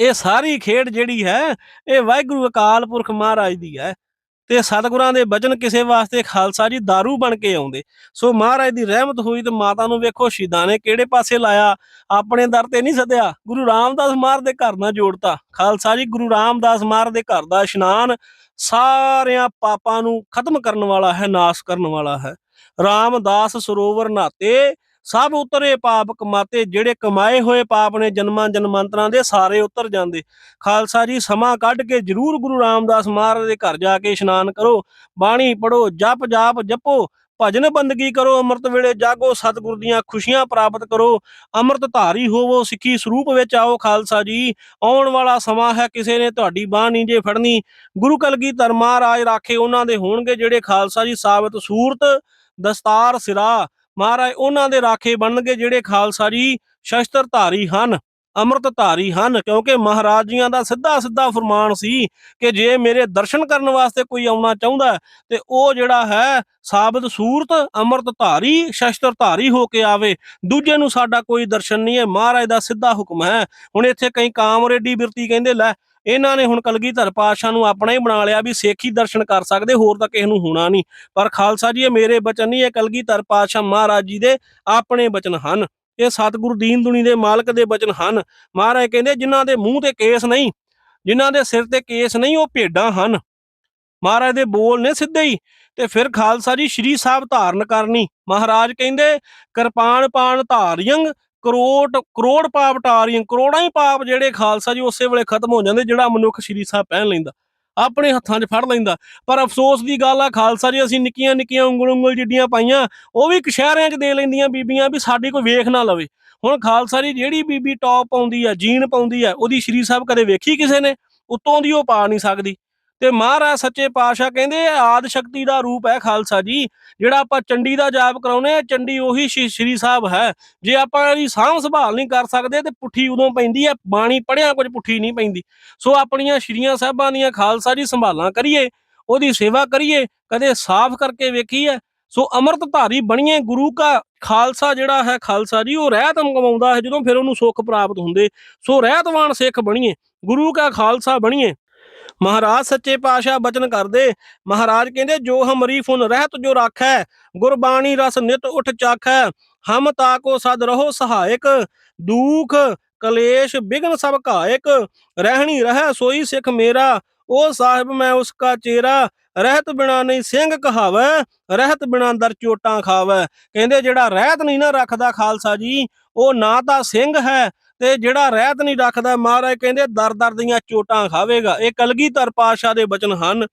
[SPEAKER 1] ਇਹ ਸਾਰੀ ਖੇਡ ਜਿਹੜੀ ਹੈ, ਇਹ ਵਾਹਿਗੁਰੂ ਅਕਾਲ ਪੁਰਖ ਮਹਾਰਾਜ ਦੀ ਹੈ। ਤੇ ਸਤਿਗੁਰਾਂ ਦੇ ਬਚਨ ਕਿਸੇ ਵਾਸਤੇ ਖਾਲਸਾ ਜੀ दारू ਬਣ ਕੇ ਆਉਂਦੇ। ਸੋ ਮਹਾਰਾਜ ਦੀ ਰਹਿਮਤ ਹੋਈ ਤੇ ਮਾਤਾ ਨੂੰ ਵੇਖੋ, ਸ਼ਹੀਦਾਂ ਨੇ ਕਿਹੜੇ ਪਾਸੇ ਲਾਇਆ? ਆਪਣੇ ਦਰ ਤੇ ਨਹੀਂ ਸੱਦਿਆ। ਗੁਰੂ ਰਾਮਦਾਸ ਮਹਾਰਾਜ ਦੇ ਘਰ ਨਾਲ ਜੋੜਤਾ। ਖਾਲਸਾ ਜੀ ਗੁਰੂ ਰਾਮਦਾਸ ਮਹਾਰਾਜ ਦੇ ਘਰ ਦਾ ਇਸ਼ਨਾਨ ਸਾਰਿਆਂ ਪਾਪਾਂ ਨੂੰ ਖਤਮ ਕਰਨ ਵਾਲਾ ਹੈ, ਨਾਸ਼ ਕਰਨ ਵਾਲਾ ਹੈ। ਰਾਮਦਾਸ ਸਰੋਵਰ ਨਾਤੇ ਸਭ ਉਤਰੇ ਪਾਪ ਕਮਾਤੇ, ਜਿਹੜੇ ਕਮਾਏ ਹੋਏ ਪਾਪ ਨੇ ਜਨਮਾਂ ਜਨਮਾਂਤਰਾਂ ਦੇ ਸਾਰੇ ਉਤਰ ਜਾਂਦੇ। ਖਾਲਸਾ ਜੀ, ਸਮਾਂ ਕੱਢ ਕੇ ਜਰੂਰ ਗੁਰੂ ਰਾਮਦਾਸ ਮਹਾਰਾਜ ਦੇ ਘਰ ਜਾ ਕੇ ਇਸ਼ਨਾਨ ਕਰੋ। ਬਾਣੀ ਪੜੋ ਜਪ ਜਾਪ ਜਪੋ, ਭਜਨ ਬੰਦਗੀ ਕਰੋ, ਅੰਮ੍ਰਿਤ ਵੇਲੇ ਜਾਗੋ, ਸਤਿਗੁਰ ਦੀਆਂ ਖੁਸ਼ੀਆਂ ਪ੍ਰਾਪਤ ਕਰੋ। ਅੰਮ੍ਰਿਤ ਧਾਰੀ ਹੋਵੋ, ਸਿੱਖੀ ਸਰੂਪ ਵਿੱਚ ਆਓ ਖਾਲਸਾ ਜੀ। ਆਉਣ ਵਾਲਾ ਸਮਾਂ ਹੈ ਕਿਸੇ ਨੇ ਤੁਹਾਡੀ ਬਾਹ ਨਹੀਂ ਜੇ ਫੜਨੀ। ਗੁਰੂ ਕਲਗੀ ਕਲਗੀਧਰ ਰਾਜ ਰਾਖੇ ਉਹਨਾਂ ਦੇ ਹੋਣਗੇ, ਜਿਹੜੇ ਖਾਲਸਾ ਜੀ ਸਾਬਤ ਸੂਰਤ, ਦਸਤਾਰ, ਸਿਰਾ ਮਹਾਰਾਜ ਉਹਨਾਂ ਦੇ ਰਾਖੇ ਬਣਨਗੇ ਜਿਹੜੇ ਖਾਲਸਾ ਜੀ ਸ਼ਸਤਰ ਧਾਰੀ ਹਨ। ਅੰਮ੍ਰਿਤਧਾਰੀ ਹਨ, ਕਿਉਂਕਿ ਮਹਾਰਾਜ ਜੀਆਂ ਦਾ ਸਿੱਧਾ ਸਿੱਧਾ ਫਰਮਾਨ ਸੀ ਕਿ ਜੇ ਮੇਰੇ ਦਰਸ਼ਨ ਕਰਨ ਵਾਸਤੇ ਕੋਈ ਆਉਣਾ ਚਾਹੁੰਦਾ ਤੇ ਉਹ ਜਿਹੜਾ ਹੈ, ਸਾਬਤ ਸੂਰਤ ਅੰਮ੍ਰਿਤਧਾਰੀ ਸ਼ਸਤਰ ਧਾਰੀ ਹੋ ਕੇ ਆਵੇ। ਦੂਜੇ ਨੂੰ ਸਾਡਾ ਕੋਈ ਦਰਸ਼ਨ ਨਹੀਂ ਹੈ, ਮਹਾਰਾਜ ਦਾ ਸਿੱਧਾ ਹੁਕਮ ਹੈ। ਹੁਣ ਇੱਥੇ ਕਈ ਕਾਮਰੇਡੀ ਬਿਰਤੀ ਕਹਿੰਦੇ, ਲੈ, ਇਹਨਾਂ ਨੇ ਹੁਣ ਕਲਗੀਧਰ ਪਾਤਸ਼ਾਹ ਨੂੰ ਆਪਣਾ ਹੀ ਬਣਾ ਲਿਆ ਵੀ ਸੇਖ ਹੀ ਦਰਸ਼ਨ ਕਰ ਸਕਦੇ, ਹੋਰ ਤਾਂ ਕਿਸੇ ਨੂੰ ਹੋਣਾ ਨਹੀਂ। ਪਰ ਖਾਲਸਾ ਜੀ, ਇਹ ਮੇਰੇ ਬਚਨ ਨਹੀਂ, ਇਹ ਕਲਗੀਧਰ ਪਾਤਸ਼ਾਹ ਮਹਾਰਾਜ ਜੀ ਦੇ ਆਪਣੇ ਬਚਨ ਹਨ। ਇਹ ਸਤਿਗੁਰੂ ਦੀਨ ਦੁਨੀ ਦੇ ਮਾਲਕ ਦੇ ਬਚਨ ਹਨ। ਮਹਾਰਾਜ ਕਹਿੰਦੇ, ਜਿਨ੍ਹਾਂ ਦੇ ਮੂੰਹ ਤੇ ਕੇਸ ਨਹੀਂ, ਜਿਨ੍ਹਾਂ ਦੇ ਸਿਰ ਤੇ ਕੇਸ ਨਹੀਂ, ਉਹ ਭੇਡਾਂ ਹਨ। ਮਹਾਰਾਜ ਦੇ ਬੋਲ ਨੇ ਸਿੱਧੇ ਹੀ, ਤੇ ਫਿਰ ਖਾਲਸਾ ਜੀ ਸ਼੍ਰੀ ਸਾਹਿਬ ਧਾਰਨ ਕਰਨੀ। ਮਹਾਰਾਜ ਕਹਿੰਦੇ, ਕਿਰਪਾਨ ਪਾਣ ਧਾਰਿਯੰ ਕਰੋੜ ਕਰੋੜ ਪਾਪ ਟਾਰੀਆਂ ਕਰੋੜਾਂ ਹੀ ਪਾਪ ਜਿਹੜੇ ਖਾਲਸਾ ਜੀ ਉਸੇ ਵੇਲੇ ਖਤਮ ਹੋ ਜਾਂਦੇ, ਜਿਹੜਾ ਮਨੁੱਖ ਸ਼੍ਰੀ ਸਾਹਿਬ ਪਹਿਨ ਲੈਂਦਾ। ਆਪਣੇ ਹੱਥਾਂ 'ਚ ਫੜ ਲੈਂਦਾ। ਪਰ ਅਫਸੋਸ ਦੀ ਗੱਲ ਆ, ਖਾਲਸਾ ਜੀ, ਅਸੀਂ ਨਿੱਕੀਆਂ ਨਿੱਕੀਆਂ ਉਂਗਲ ਉਂਗਲ ਜਿੱਡੀਆਂ ਪਾਈਆਂ, ਉਹ ਵੀ ਕਸ਼ਹਿਰਿਆਂ 'ਚ ਦੇ ਲੈਂਦੀਆਂ ਬੀਬੀਆਂ ਵੀ ਸਾਡੀ ਕੋਈ ਵੇਖ ਨਾ ਲਵੇ। ਹੁਣ ਖਾਲਸਾ ਜੀ, ਜਿਹੜੀ ਬੀਬੀ ਟੌਪ ਪਾਉਂਦੀ ਆ, ਜੀਨ ਪਾਉਂਦੀ ਆ, ਉਹਦੀ ਸ਼੍ਰੀ ਸਾਹਿਬ ਕਦੇ ਵੇਖੀ ਕਿਸੇ ਨੇ? ਉਤੋਂ ਦੀ ਉਹ ਪਾ ਨਹੀਂ ਸਕਦੀ। ਤੇ ਮਹਾਰਾਜ ਸੱਚੇ ਪਾਤਸ਼ਾਹ ਕਹਿੰਦੇ ਇਹ ਆਦ ਸ਼ਕਤੀ ਦਾ ਰੂਪ ਹੈ ਖਾਲਸਾ ਜੀ। ਜਿਹੜਾ ਆਪਾਂ ਚੰਡੀ ਦਾ ਜਾਪ ਕਰਾਉਨੇ ਆ ਚੰਡੀ ਉਹੀ ਸ਼੍ਰੀ- ਸਾਹਿਬ ਹੈ। ਜੇ ਆਪਾਂ ਇਹਦੀ ਸਾਂਭ ਸੰਭਾਲ ਨਹੀਂ ਕਰ ਸਕਦੇ ਤੇ ਪੁੱਠੀ ਉਦੋਂ ਪੈਂਦੀ ਹੈ, ਬਾਣੀ ਪੜਿਆ ਕੁਝ ਪੁੱਠੀ ਨਹੀਂ ਪੈਂਦੀ। ਸੋ ਆਪਣੀਆਂ ਸ਼੍ਰੀਆਂ ਸਾਹਿਬਾਂ ਦੀਆਂ ਖਾਲਸਾ ਜੀ ਸੰਭਾਲਾਂ ਕਰੀਏ, ਉਹਦੀ ਸੇਵਾ ਕਰੀਏ, ਕਦੇ ਸਾਫ਼ ਕਰਕੇ ਵੇਖੀਏ। ਸੋ ਅੰਮ੍ਰਿਤ ਧਾਰੀ ਬਣੀਏ, ਗੁਰੂ ਕਾ ਖਾਲਸਾ ਜਿਹੜਾ ਹੈ ਖਾਲਸਾ ਜੀ, ਉਹ ਰਹਿਤ ਕਮਾਉਂਦਾ ਹੈ, ਜਦੋਂ ਫਿਰ ਉਹਨੂੰ ਸੁੱਖ ਪ੍ਰਾਪਤ ਹੁੰਦੇ। ਸੋ ਰਹਿਤਵਾਨ ਸਿੱਖ ਬਣੀਏ, ਗੁਰੂ ਕਾ ਖਾਲਸਾ ਬਣੀਏ। ਮਹਾਰਾਜ ਸੱਚੇ ਪਾਤਸ਼ਾਹ ਬਚਨ ਕਰਦੇ। ਮਹਾਰਾਜ ਕਹਿੰਦੇ, ਜੋ ਹਮਰੀ ਫੁਨ ਰਹਿਤ ਜੋ ਰਾਖੈ, ਗੁਰਬਾਣੀ ਰਸ ਨਿਤ ਉਠ ਚਾਖੈ, ਹਮ ਤਾਕੋ ਸਦ ਰਹੋ ਸਹਾਇਕ, ਦੁਖ ਕਲੇਸ਼ ਬਿਗਨ ਸਭ ਘਾਇਕ, ਰਹਿਣੀ ਰਹਿ ਸੋਈ ਸਿੱਖ ਮੇਰਾ, ਉਹ ਸਾਹਿਬ ਮੈਂ ਉਸਕਾ ਚੇਰਾ, ਰਹਿਤ ਬਿਨਾ ਨਹੀਂ ਸਿੰਘ ਕਹਾਵੈ, ਰਹਿਤ ਬਿਨਾ ਦਰ ਚੋਟਾਂ ਖਾਵੈ। ਕਹਿੰਦੇ, ਜਿਹੜਾ ਰਹਿਤ ਨਹੀਂ ਨਾ ਰੱਖਦਾ ਖਾਲਸਾ ਜੀ, ਉਹ ਨਾ ਤਾਂ ਸਿੰਘ ਹੈ ਤੇ ਜਿਹੜਾ ਰਹਿਤ ਨਹੀਂ ਰੱਖਦਾ ਮਹਾਰਾਜ ਕਹਿੰਦੇ ਦਰ ਦਰ ਦੀਆਂ ਚੋਟਾਂ ਖਾਵੇਗਾ। ਇਹ ਕਲਗੀਧਰ ਪਾਤਸ਼ਾਹ ਦੇ ਬਚਨ ਹਨ।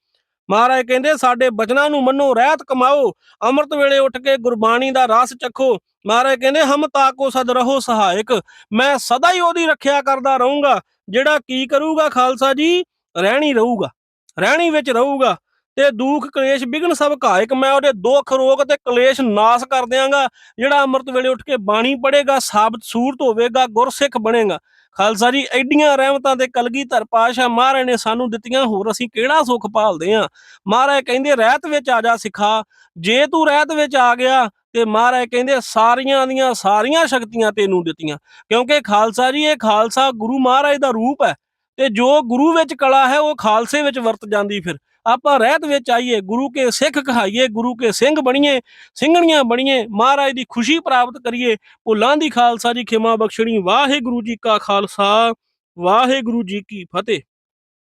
[SPEAKER 1] ਮਹਾਰਾਜ ਕਹਿੰਦੇ ਸਾਡੇ ਬਚਨਾਂ ਨੂੰ ਮੰਨੋ, ਰਹਿਤ ਕਮਾਓ, ਅੰਮ੍ਰਿਤ ਵੇਲੇ ਉੱਠ ਕੇ ਗੁਰਬਾਣੀ ਦਾ ਰਸ ਚੱਖੋ। ਮਹਾਰਾਜ ਕਹਿੰਦੇ, ਹਮ ਤਾਕੋ ਸਦ ਰਹੋ ਸਹਾਇਕ, ਮੈਂ ਸਦਾ ਹੀ ਉਹਦੀ ਰੱਖਿਆ ਕਰਦਾ ਰਹੂੰਗਾ। ਜਿਹੜਾ ਕੀ ਕਰੂਗਾ ਖਾਲਸਾ ਜੀ? ਰਹਿਣੀ ਰਹੂਗਾ। ਰਹਿਣੀ ਵਿੱਚ ਰਹੂਗਾ। ਤੇ ਦੁੱਖ ਕਲੇਸ਼ ਵਿਗਨ ਸਭ ਘਾਇਕ ਮੈਂ ਉਹਦੇ ਦੁੱਖ ਰੋਗ ਤੇ ਕਲੇਸ਼ ਨਾਸ ਕਰ ਦਿਆਂਗਾ। ਜਿਹੜਾ ਅੰਮ੍ਰਿਤ ਵੇਲੇ ਉੱਠ ਕੇ ਬਾਣੀ ਪੜ੍ਹੇਗਾ, ਸਾਬਤ ਸੂਰਤ ਹੋਵੇਗਾ, ਗੁਰਸਿੱਖ ਬਣੇਗਾ। ਖਾਲਸਾ ਜੀ, ਐਡੀਆਂ ਰਹਿਮਤਾਂ ਤੇ ਕਲਗੀਧਰ ਪਾਸ਼ਾ ਮਹਾਰਾਜ ਨੇ ਸਾਨੂੰ ਦਿੱਤੀਆਂ, ਹੋਰ ਅਸੀਂ ਕਿਹੜਾ ਸੁੱਖ ਭਾਲਦੇ ਆਂ? ਮਹਾਰਾਜ ਕਹਿੰਦੇ, ਰਹਿਤ ਵਿੱਚ ਆ ਜਾ ਸਿਖਾ। ਜੇ ਤੂੰ ਰਹਿਤ ਵਿੱਚ ਆ ਗਿਆ, ਤੇ ਮਹਾਰਾਜ ਕਹਿੰਦੇ, ਸਾਰੀਆਂ ਦੀਆਂ ਸਾਰੀਆਂ ਸ਼ਕਤੀਆਂ ਤੈਨੂੰ ਦਿੱਤੀਆਂ। ਕਿਉਂਕਿ ਖਾਲਸਾ ਜੀ, ਇਹ ਖਾਲਸਾ ਗੁਰੂ ਮਹਾਰਾਜ ਦਾ ਰੂਪ ਹੈ। ਤੇ ਜੋ ਗੁਰੂ ਵਿੱਚ ਕਲਾ ਹੈ, ਉਹ ਖਾਲਸੇ ਵਿੱਚ ਵਰਤ ਜਾਂਦੀ ਫਿਰ। ਆਪਾਂ ਰਹਿਤ ਵਿੱਚ ਆਈਏ, ਗੁਰੂ ਕੇ ਸਿੱਖ ਕਹਾਈਏ, ਗੁਰੂ ਕੇ ਸਿੰਘ ਬਣੀਏ, ਸਿੰਘਣੀਆਂ ਬਣੀਏ, ਮਹਾਰਾਜ ਦੀ ਖੁਸ਼ੀ ਪ੍ਰਾਪਤ ਕਰੀਏ, ਭੁੱਲਾਂ ਦੀ ਖਾਲਸਾ ਜੀ ਖਿਮਾ ਬਖਸ਼ਣੀ। ਵਾਹਿਗੁਰੂ ਜੀ ਕਾ ਖਾਲਸਾ, ਵਾਹਿਗੁਰੂ ਜੀ ਕੀ ਫਤਿਹ।